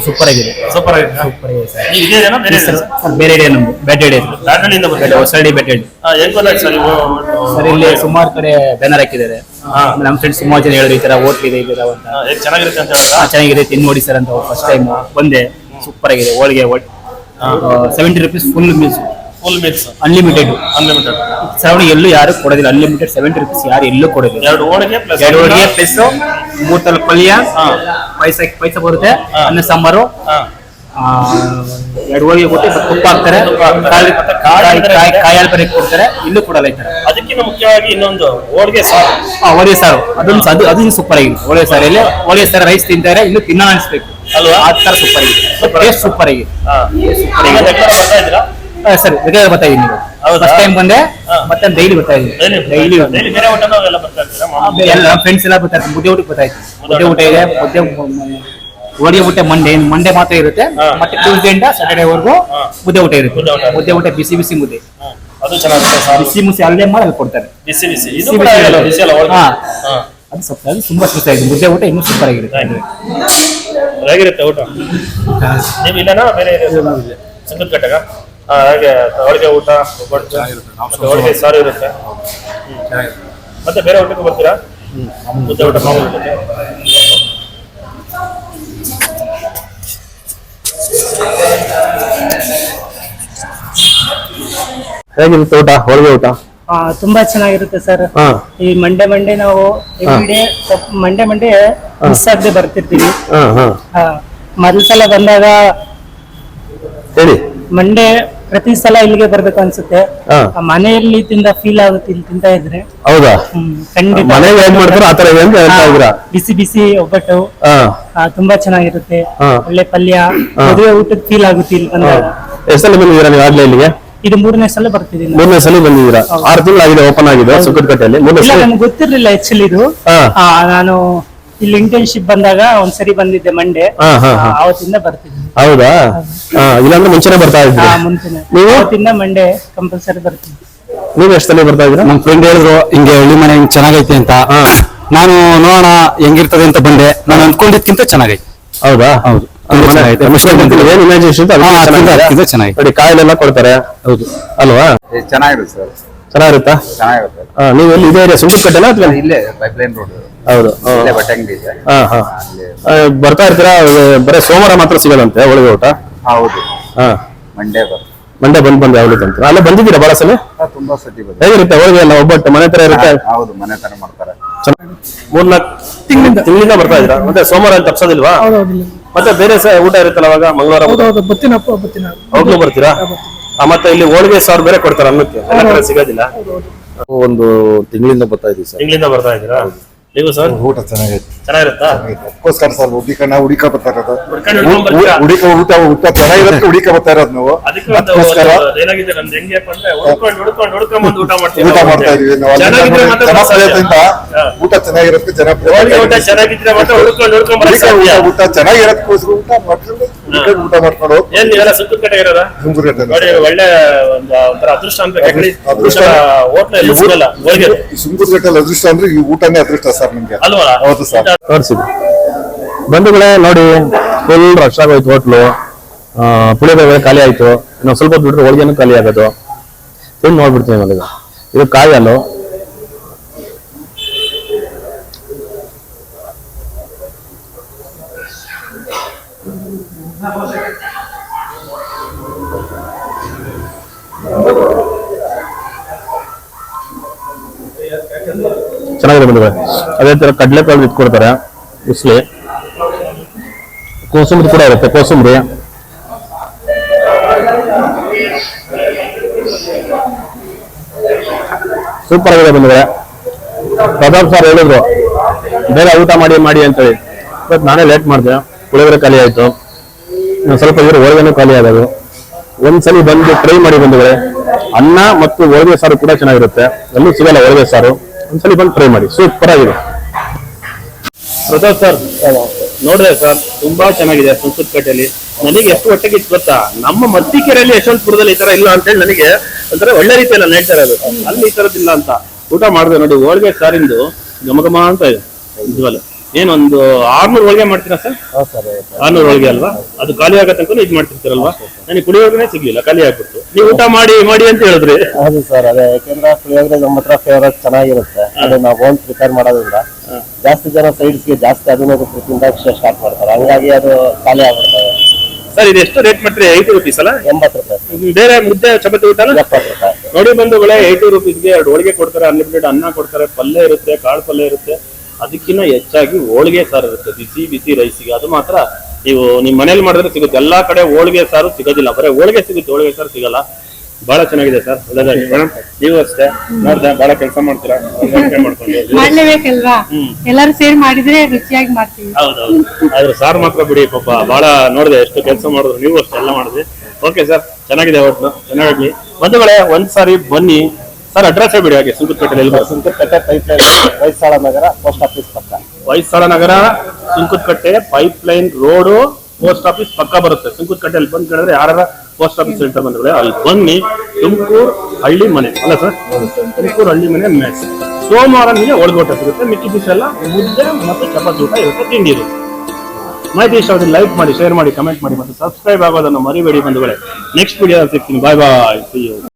ಸೂಪರ್ ಆಗಿದೆ. ಸೂಪರ್ ಆಗಿದೆ. ಬೇರೆ? ಬೇರೆ ಇದೆ ನಮ್ದು. ಹೊಸಳ್ಳಿ ಹೆಂಗ್ ಸರ್ ಇವು ಸರ್ ಇಲ್ಲಿ ಸುಮಾರು ಕಡೆ ಬ್ಯಾನರ್ ಹಾಕಿದ್ದಾರೆ. ನಮ್ಮ ಫ್ರೆಂಡ್ಸ್ ಸುಮಾರು ಜನ ಹೇಳಿದ್ರು ಈ ತರ ಹೋಟ್ಲ್ ಇದೆ ಈ ತರ ಅಂತ. ಹಾ, ಚೆನ್ನಾಗಿರುತ್ತೆ ಅಂತ ಚೆನ್ನಾಗಿದೆ. ತಿನ್ ನೋಡಿ ಸರ್ ಅಂತ ಫಸ್ಟ್ ಟೈಮ್ ಬಂದೆ. ಸೂಪರ್ ಆಗಿದೆ ಹೋಳಿಗೆ seventy rupees full meals full mix unlimited unlimited surrounding ಎಲ್ಲೂ ಯಾರು ಕೊಡೋದಿಲ್ಲ ಅನ್ಲಿಮಿಟೆಡ್ ಸೆವೆಂಟಿ ರುಪೀಸ್ ಯಾರು ಎಲ್ಲೂ ಕೊಡೋದಿಲ್ಲ. ಎರಡು ಹೋಳಿಗೆ ಪ್ಲಸ್ ಎರಡು ಹೋಳಿಗೆ ಪ್ಲಸ್ ಮೂರ್ ತಲ ಪಲ್ಯ ಪೈಸಾ ಪೈಸಾ ಬರುತ್ತೆ ಅನ್ನ ಸಾಂಬಾರು. ಎರಡು ಹೋಳಿಗೆ ಕೊಟ್ಟು ತುಪ್ಪ ಹಾಕ್ತಾರೆ. ಕಾಯಿ ಕಾಯಿ- ಕಾಯಿ ಕಾಯಿ ಹಾಲು ಕೊಡ್ತಾರೆ. ಇಲ್ಲೂ ಕೂಡ ಲೈತಾರೆ ತರ ಅದಕ್ಕಿಂತ ಮುಖ್ಯವಾಗಿ ಇನ್ನೊಂದು ಹೋಳಿಗೆ ಸಾರು. ಹೋಳಿಗೆ ಸಾರು. ಅದೊಂದು ಅದು ಅದು ಸೂಪರ್ ಆಗಿದೆ. ಹೋಳಿಗೆ ಸಾರು. ಇಲ್ಲಿ ಹೋಳಿಗೆ ಸಾರು ರೈಸ್ ತಿಂತಾರೆ. ಇನ್ನು ತಿನ್ನೋ ಅನ್ಸ್ಬೇಕು. ಅಲ್ವಾ? ಆ ತರ ಸೂಪರ್ ಆಗಿದೆ. ಟೇಸ್ಟ್ ಸೂಪರ್ ಆಗಿದೆ. ಹಾ. ಈಗ ರೆಗ್ಯುಲರ್ ಇದ್ದೀರಾ? ಆ, ಸರಿ. ರೆಗ್ಯುಲರ್ ಬರ್ತಾ ಹೌದಾ? ಫಸ್ಟ್ ಟೈಮ್ ಬಂದೆ. ಮತ್ತೆ ಡೈಲಿ ಬರ್ತಾ ಇದ್ದೀನಿ. ಡೈಲಿ ಬೇರೆ ಎಲ್ಲ? ಫ್ರೆಂಡ್ಸ್ ಎಲ್ಲ ಬರ್ತಾರೆ ಮುದ್ದೆ ಊಟಕ್ಕೆ ಬರ್ತಾ ಇದ್ದೀನಿ. ಮುದ್ದೆ ಊಟ ಇದೆ. ಮುದ್ದೆ ಹೋಳಿಗೆ ಊಟ ಮಂಡೇ ಮಂಡೇ ಮಾತ್ರ ಇರುತ್ತೆ. ಮತ್ತೆ ಟ್ಯೂಸ್ಡೇ ಇಂದ ಸ್ಯಾಟರ್ಡೇ ವರೆಗೂ. ಮುದ್ದೆ ಊಟ ಇರುತ್ತೆ. ಮುದ್ದೆ ಊಟ. ಮುದ್ದೆ ಊಟ ಬಿಸಿ ಬಿಸಿ ಮುದ್ದೆ. ಅದು ಚೆನ್ನಾಗಿರುತ್ತೆ ಸಾರು. ಬಿಸಿ ಮುಸಿ ಅಲ್ಲೇ ಮಾಡಿ ಅಲ್ಲಿ ಕೊಡ್ತಾರೆ. ಬಿಸಿ ಬಿಸಿ. ಇದು ಬಿಸಿ ಕೂಡ ಬಿಸಿ ಅಲ್ಲ ಹಾ. ಅದು ಸ್ವಲ್ಪ ಅದು ತುಂಬಾ ಸುಸ್ತ ಇದೆ ಮುದ್ದೆ ಊಟ ಇನ್ನೂ ಸೂಪರ್ ಆಗಿರುತ್ತೆ ಹೇಗಿರುತ್ತೆ ಊಟ. ನೀವು ಇಲ್ಲನಾ? ಬೇರೆ ಸಂಗತ್ ಕಟ್ಟಗ ಹಾಗೆ ಹೋಳಿಗೆ ಊಟ ಹೋಳಿಗೆ ಸಾರು ಇರುತ್ತೆ. ಮತ್ತೆ ಬೇರೆ ಊಟಕ್ಕೆ ಬರ್ತೀರಾ? ಮುದ್ದೆ ಊಟ ಮಾಮೂಲಿ ಹೇಗಿರುತ್ತೆ ಊಟ? ಹೋಳಿಗೆ ಊಟ? ಆ, ತುಂಬಾ ಚೆನ್ನಾಗಿರುತ್ತೆ ಸರ್. ಹಾ. ಈ ಮಂಡೆ ಮಂಡೆ ನಾವು ಎವ್ರಿಡೇ ಮಂಡೆ ಮಂಡೆ ಮಿಸ್ ಆಗದೆ ಬರ್ತಿರ್ತೀವಿ. ಹಾ ಹಾ. ಆ, ಮೊದಲ ಸಲ ಬಂದಾಗ ಹೇಳಿ. ಮಂಡೆ ಪ್ರತಿ ಸಲ ಇಲ್ಲಿಗೆ ಬರ್ಬೇಕು ಅನ್ಸುತ್ತೆ. ಹಾ. ಮನೆಯಲ್ಲಿ ತಿಂದ ಫೀಲ್ ಆಗುತ್ತೆ ಇಲ್ಲಿ ತಿಂತಾ ಇದ್ರೆ. ಹೌದಾ? ಹ್ಮ್, ಖಂಡಿತ. ಮನೆಗೆ ಹೇಗ್ ಮಾಡ್ತಾರೋ ಆ ತರ ಇದೆ ಅಂತ ಹೇಳ್ತಾ ಇದ್ದೀರಾ? ಬಿಸಿ ಬಿಸಿ ಒಬ್ಬಟ್ಟು. ಹಾ. ಆ, ತುಂಬಾ ಚೆನ್ನಾಗಿರುತ್ತೆ. ಹಾ. ಒಳ್ಳೆ ಪಲ್ಯ. ಮದುವೆ ಊಟದ ಫೀಲ್ ಆಗುತ್ತೆ ಇಲ್ಲಿ ಬಂದಾಗ. ಎಷ್ಟಲ್ಲಿ ಬಂದಿದ್ದೀರಾ ನೀವು ಆಗ್ಲೇ ಇಲ್ಲಿಗೆ? ಇದು ಮೂರನೇ ಸಲ ಬರ್ತಿದ್ದೀನಿ ಮೂರನೇ ಸಲ ಬಂದಿದ್ದೀರಾ? ಆರು ತಿಂಗಳಾಗಿದೆ ಓಪನ್ ಆಗಿದೆ ಸುಕ್ಕದಕಟ್ಟೆಯಲ್ಲಿ ಮೂರನೇ ಇಲ್ಲ ಸಲ? ನನಗೆ ಗೊತ್ತಿರ್ಲಿಲ್ಲ ಆಕ್ಚುಲಿ ಇದು. ಹಾ. ಆ, ನಾನು ಇಲ್ಲಿ ಇಂಟರ್ನ್ಶಿಪ್ ಬಂದಾಗ ಒಂದ್ಸರಿ ಬಂದಿದ್ದೆ ಮಂಡೆ ಹಾ, ಹಾ, ಹಾ. ಆ, ಅವತ್ತಿಂದ ಬರ್ತಿದ್ದೀನಿ ಹೌದಾ? ಹಾ ಇಲ್ಲಾಂದ್ರೆ ಮುಂಚೆನೆ ಬರ್ತಾ ಇದ್ರಿ ಮುಂಚೆನೆ. ನೀವು? ಅವತ್ತಿಂದ ಮಂಡೆ ಕಂಪಲ್ಸರಿ ಬರ್ತೀನಿ ನೀವು ಎಷ್ಟು ಸಲ ಬರ್ತಾ ಇದ್ದೀರಾ? ನಮ್ ಫ್ರೆಂಡ್ ಹೇಳಿದ್ರು ಹಿಂಗೆ ಹಳ್ಳಿ ಮನೆ ಹಿಂಗ್ ಚೆನ್ನಾಗೈತೆ ಅಂತ. ನಾನು ನೋಡೋಣ ಹೆಂಗಿರ್ತದೆ ಅಂತ ಬಂದೆ. ನಾನು ಅನ್ಕೊಂಡಿದ್ಕಿಂತ ಚೆನ್ನಾಗೈತೆ. ಹೌದಾ? ಹೌದು. ಏನ್ ಇಮ್ಯಾಜಿನೇಷನ್ ಚೆನ್ನಾಗಿದೆ. ನೋಡಿ ಕಾಯಿಲೆಲ್ಲ ಕೊಡ್ತಾರೆ. ಹೌದು. ಅಲ್ವಾ? ಚೆನ್ನಾಗಿರುತ್ತೆ ಸರ್. ಚೆನ್ನಾಗಿರುತ್ತಾ? ಚೆನ್ನಾಗಿರುತ್ತೆ. ಹಾ, ನೀವು ಎಲ್ಲಿ ಇದೇ ಏರಿಯಾ ಸುಂಕದಕಟ್ಟೆನಾ ಅಥವಾ? ಇಲ್ಲೇ ಪೈಪ್ಲೈನ್ ರೋಡ್ ಹೌದು ಹಾ. ಇಲ್ಲೇ ಇದೆ. ಹಾ ಹಾ. ಆ, ಬರ್ತಾ ಇರ್ತೀರಾ? ಅದು ಬರೀ ಸೋಮವಾರ ಮಾತ್ರ ಸಿಗೋದಂತೆ ಒಳಗೆ ಊಟ? ಹೌದು. ಹಾ. ಮಂಡೇ ಬರುತ್ತೆ ಮಂಡೆ ಬಂದ್ ಬಂದು ಯಾವ್ದು ಅಂತ ಅಲ್ಲೇ ಬಂದಿದ್ದೀರಾ ಬಹಳ ಸಲ ತುಂಬಾ ಸತಿ ಬರುತ್ತೆ ಹೇಗಿರುತ್ತೆ ಹೋಳಿಗೆ ಎಲ್ಲ ಒಬ್ಬಟ್ಟು ಮನೆ ತರ ಇರುತ್ತೆ? ಹೌದು ಮನೆ ತರ ಮಾಡ್ತಾರೆ. ಮೂರ್ನಾಲ್ಕು ತಿಂಗಳಿಂದ. ತಿಂಗಳಿಂದ ಬರ್ತಾ ಇದ್ದೀರಾ? ಮತ್ತೆ ಸೋಮವಾರ ಅಂತ ತಪ್ಸೋದಿಲ್ವಾ? ಮತ್ತೆ ಬೇರೆ ಸ ಊಟ ಇರುತ್ತಲ್ಲ ಅವಾಗ? ಮಂಗಳವಾರ ಹೌದೌದು ಬತ್ತಿನ ಬರ್ತೀನಪ್ಪ ಬರ್ತೀನಿ ಅವಾಗ್ಲೂ ಬರ್ತೀರಾ? ಮತ್ತೆ ಇಲ್ಲಿ ಹೋಳಿಗೆ ಸಾವಿರ ಬೇರೆ ಕೊಡ್ತಾರೆ ಅನ್ನಕ್ಕೆ. ಎಲ್ಲ ಕಡೆ ಸಿಗೋದಿಲ್ಲ. ಒಂದು ತಿಂಗಳಿಂದ ಬರ್ತಾ ಇದೀವಿ ಸರ್. ತಿಂಗಳಿಂದ ಬರ್ತಾ ಇದ್ದೀರಾ ನೀವು ಸರ್? ಊಟ ಚೆನ್ನಾಗೈತೆ. ಚೆನ್ನಾಗಿರುತ್ತಾ? ಅದಕ್ಕೋಸ್ಕರ ಸರ್ ನಾವು ಹುಡುಕ ಬರ್ತಾ ಇರೋದು? ಹುಡುಕ ಊಟ ಊಟ ಚೆನ್ನಾಗಿರೋದಕ್ಕೆ ಹುಡುಕ ಬರ್ತಾ ಇರೋದು ನಾವು. ಅದಕ್ಕೋಸ್ಕರ ಏನಾಗಿದೆ ನಮ್ದು ಹೆಂಗಪ್ಪ ಅಂದ್ರೆ ಹುಡ್ಕೊಂಡು ಹುಡ್ಕೊಂಡು ಹುಡ್ಕೊಂಡ್ ಬಂದು ಊಟ ಮಾಡ್ತೀವಿ ಊಟ ಮಾಡ್ತಾ ಇದೀವಿ. ನಾವು. ಜನಪ್ರಿಯತೆಯಿಂದ ಊಟ ಚೆನ್ನಾಗಿರುತ್ತೆ ಹೋಳಿಗೆ ಊಟ ಜನಪ್ರಿಯ ಚೆನ್ನಾಗಿದ್ರೆ ಮಾತ್ರ ಹುಡ್ಕೊಂಡು ಹುಡ್ಕೊಂಡ್ ಹುಡುಕ ಊಟ ಚೆನ್ನಾಗಿರೋದಕ್ಕೋಸ್ಕರ ಊಟ ಮಾಡ್ಕೊಂಡು ಹುಡುಕ ಊಟ ಮಾಡ್ಕೊಂಡು ಏನ್ ನೀವೆಲ್ಲ ಸುತ್ತದ ಕಡೆ ಇರೋದ? ಗುಂಗುರಟ್ಟೆ ನೋಡಿ ಒಳ್ಳೆ ಒಂದು ಒಂಥರ ಅದೃಷ್ಟ ಅಂತ ಹೇಳಿ ಅದೃಷ್ಟ. ಹೋಟ್ಲ ಎಲ್ಲೂ ಸಿಗಲ್ಲ ಹೋಳಿಗೆ. ಸುಂಗುರ್ಗಟ್ಟಲ್ಲಿ ಅದೃಷ್ಟ ಅಂದ್ರೆ ಈ ಊಟನೇ ಅದೃಷ್ಟ ಸರ್ ನಿಮ್ಗೆ. ಅಲ್ವಾ? ಹೌದು ಸರ್. ತೋರಿಸಿದ್ರು ಬಂಧುಗಳೇ ನೋಡಿ ಫುಲ್ ರಶ್ ಆಗೋಯ್ತು ಹೋಟ್ಲು ಪುಳಿಯೋಗರೆ ಖಾಲಿ ಆಯ್ತು. ಇನ್ನೊಂದು ಸ್ವಲ್ಪ ಹೊತ್ತು ಬಿಟ್ರೆ ಹೋಳಿಗೆನೂ ಖಾಲಿ ಆಗೋದು. ತಿಂದು ನೋಡ್ಬಿಡ್ತೀನಿ ನನಗೆ. ಇದು ಕಾಯಿ ಹಾಲು. ಚೆನ್ನಾಗಿದೆ ಬಂದಿದೆ. ಅದೇ ತರ ಕಡಲೆಕಾಳು ಇಟ್ಕೊಡ್ತಾರೆ ಉಸ್ಲಿ ಕೋಸಂಬರಿ ಕೂಡ ಇರುತ್ತೆ, ಕೋಸಂಬರಿ. ಸೂಪರ್ ಆಗಿದೆ ಬಂದಿದೆ. ಪ್ರತಾಪ್ ಸರ್ ಹೇಳಿದ್ರು ಬೇಗ ಊಟ ಮಾಡಿ ಮಾಡಿ ಅಂತೇಳಿ. ಬಟ್ ನಾನೇ ಲೇಟ್ ಮಾಡಿದೆ ಪುಳಿಯೋಗರೆ ಖಾಲಿ ಆಯ್ತು. ಸ್ವಲ್ಪ ಇದ್ರೆ ಹೋಳಿಗೆನೂ ಖಾಲಿ ಆಗೋದು. ಒಂದ್ಸಲಿ ಬಂದು ಟ್ರೈ ಮಾಡಿ ಬಂದುಗಳೇ ಅನ್ನ ಮತ್ತು ಹೋಳಿಗೆ ಸಾರು ಕೂಡ ಚೆನ್ನಾಗಿರುತ್ತೆ. ಎಲ್ಲೂ ಸಿಗಲ್ಲ ಹೋಳಿಗೆ ಸಾರು. ಒಂದ್ಸಲಿ ಬಂದು ಟ್ರೈ ಮಾಡಿ. ಸೂಪರ್ ಆಗಿದೆ. ಪ್ರತಾಪ್ ಸರ್ ನೋಡ್ರೆ ಸರ್ ತುಂಬಾ ಚೆನ್ನಾಗಿದೆ ಸಂಸ್ಕೃತಪೇಟೆಯಲ್ಲಿ ನನಗೆ ಎಷ್ಟು ಹೊಟ್ಟೆಗೆ ಇತ್ತು ಗೊತ್ತಾ? ನಮ್ಮ ಮತ್ತಿಕೆರೆಯಲ್ಲಿ ಯಶವಂತಪುರದಲ್ಲಿ ಈ ತರ ಇಲ್ಲ ಅಂತ ಹೇಳಿ ನನಗೆ ಒಂಥರ ಒಳ್ಳೆ ರೀತಿಯಲ್ಲಿ ನಾನು ಹೇಳ್ತಾ ಇರೋದು. ಅಲ್ಲಿ ಈ ತರದಿಲ್ಲ ಅಂತ. ಊಟ ಮಾಡಿದೆ ನೋಡಿ, ಹೋಳಿಗೆ ಸಾರಿಂದು ಘಮ ಅಂತ ಇದೆ. ನಿಜವಲ್ಲ. ಏನೊಂದು ಆರ್ನೂರು ಒಳಗೆ ಮಾಡ್ತೀರಾ ಸರ್? ಆರ್ನೂರು ಒಳಗೆ ಅಲ್ವಾ? ಅದು ಖಾಲಿ ಆಗೋ ತನಕ ಇದು ಮಾಡ್ತಿರ್ತೀರಲ್ವಾ? ನನಗೆ ಪುಳಿಯೋಗರೆ ಸಿಗ್ಲಿಲ್ಲ ಖಾಲಿ ಆಗ್ಬಿಟ್ಟು ನೀವು ಊಟ ಮಾಡಿ ಮಾಡಿ ಅಂತ ಹೇಳಿದ್ರಿ. ಹೌದು ಸರ್ ಅದೇ ಯಾಕೆಂದ್ರೆ ಪುಳಿಯೋಗರೆ ನಮ್ಮ ಹತ್ರ ಫೇವರೇಟ್ ಚೆನ್ನಾಗಿರುತ್ತೆ. ಅದು ನಾವು ಓನ್ ಪ್ರಿಪೇರ್ ಮಾಡೋದ್ರಿಂದ. ಜಾಸ್ತಿ ಜನ ಸೈಡ್ಸ್ಗೆ ಜಾಸ್ತಿ ಹದಿನೈದು ರೂಪಾಯಿಂದ ಸ್ಟಾರ್ಟ್ ಮಾಡ್ತಾರೆ. ಹಂಗಾಗಿ ಅದು ಖಾಲಿ ಆಗ್ಬಿಡ್ತದೆ. ಸರ್ ಇದು ಎಷ್ಟು ರೇಟ್ ಮಾಡ್ತೀರಿ? ಐದು ರುಪೀಸ್ ಅಲ್ಲ? ಎಂಬತ್ತು ರೂಪಾಯಿ. ಬೇರೆ ಮುದ್ದೆ ಚಪಾತಿ ಊಟ ಎಪ್ಪತ್ತು ರೂಪಾಯಿ. ನೋಡಿ ಬಂಧುಗಳೇ ಏಯ್ಟಿ ರುಪೀಸ್ಗೆ ಎರಡು ಹೋಳಿಗೆ ಕೊಡ್ತಾರೆ ಅನ್ಲಿಮಿಟೆಡ್ ಅನ್ನ ಕೊಡ್ತಾರೆ ಪಲ್ಯ ಇರುತ್ತೆ ಕಾಳು ಪಲ್ಯ ಇರುತ್ತೆ. ಅದಕ್ಕಿಂತ ಹೆಚ್ಚಾಗಿ ಹೋಳಿಗೆ ಸಾರು ಇರುತ್ತೆ. ಬಿಸಿ ಬಿಸಿ ರೈಸಿಗೆ ಅದು ಮಾತ್ರ ನೀವು ನಿಮ್ ಮನೇಲಿ ಮಾಡಿದ್ರೆ ಸಿಗುತ್ತೆ. ಎಲ್ಲಾ ಕಡೆ ಹೋಳಿಗೆ ಸಾರು ಸಿಗೋದಿಲ್ಲ. ಬರೀ ಹೋಳಿಗೆ ಸಿಗುತ್ತೆ. ಹೋಳಿಗೆ ಸಾರು ಸಿಗಲ್ಲ. ಬಹಳ ಚೆನ್ನಾಗಿದೆ ಸರ್. ಒಳ್ಳೇದಾಗಿ ಮೇಡಮ್ ನೀವು ಅಷ್ಟೇ. ನೋಡ್ದೆ ಬಹಳ ಕೆಲಸ ಮಾಡ್ತೀರಾ? ಮಾಡ್ಲೇಬೇಕಲ್ವಾ? ಎಲ್ಲರೂ ಸೇರಿ ಮಾಡಿದ್ರೆ ರುಚಿಯಾಗಿ ಮಾಡ್ತೀವಿ. ಹೌದೌದು. ಆದ್ರೆ ಸಾರ್ ಮಾತ್ರ ಬಿಡಿ ಪಾಪ. ಬಹಳ ನೋಡಿದೆ ಎಷ್ಟು ಕೆಲಸ ಮಾಡಿದ್ರು. ನೀವು ಅಷ್ಟೇ ಎಲ್ಲ ಮಾಡಿದ್ರಿ. ಓಕೆ ಸರ್ ಚೆನ್ನಾಗಿದೆ ಅವತ್ತು ಚೆನ್ನಾಗಿ. ಬಂಧುಗಳೇ ಒಂದ್ಸಾರಿ ಬನ್ನಿ. ಸರ್ ಅಡ್ರೆಸ್ ಬಿಡಿ ಹಾಗೆ Sunkutpete Sunkutpete pipe line Vaisala Nagar post office ಪಕ್ಕ. Vaisala Nagar Sunkutkatte pipe line road post office ಪಕ್ಕ ಬರುತ್ತೆ. ಸುಂಕುತ್ಕಟ್ಟೆಯಲ್ಲಿ ಬಂದ್ ಕೇಳಿದ್ರೆ ಯಾರ ಪೋಸ್ಟ್ ಆಫೀಸ್ ಸೆಂಟರ್ ಬಂದ್ರೆ ಅಲ್ಲಿ ಬನ್ನಿ. ತುಮಕೂರು ಹಳ್ಳಿ ಮನೆ ಅಲ್ಲ ಸರ್ ತುಮಕೂರು ಹಳ್ಳಿ ಮನೆ ಮೆಸ್ ಸೋಮವಾರ ನಿಮಗೆ ಒಳಗೋಟ ಸಿಗುತ್ತೆ. ಮಿಕ್ಕಿ ದಿವಸ ಎಲ್ಲ ಮುದ್ದೆ ಮತ್ತು ಚಪಾತಿ ಊಟ ಇರುತ್ತೆ ತಿಂಡಿ ಇರುತ್ತೆ. ಮಾಹಿತಿ ಇಷ್ಟ ಆದ್ರೆ ಲೈಕ್ ಮಾಡಿ ಶೇರ್ ಮಾಡಿ ಕಮೆಂಟ್ ಮಾಡಿ ಮತ್ತು ಸಬ್ಸ್ಕ್ರೈಬ್ ಆಗೋದನ್ನು ಮರಿಬೇಡಿ ಬಂಧುಗಳೇ. ನೆಕ್ಸ್ಟ್ ವಿಡಿಯೋ ಸಿಗ್ತೀನಿ. ಬಾಯ್ ಬಾಯ್ ಸಿ ಯು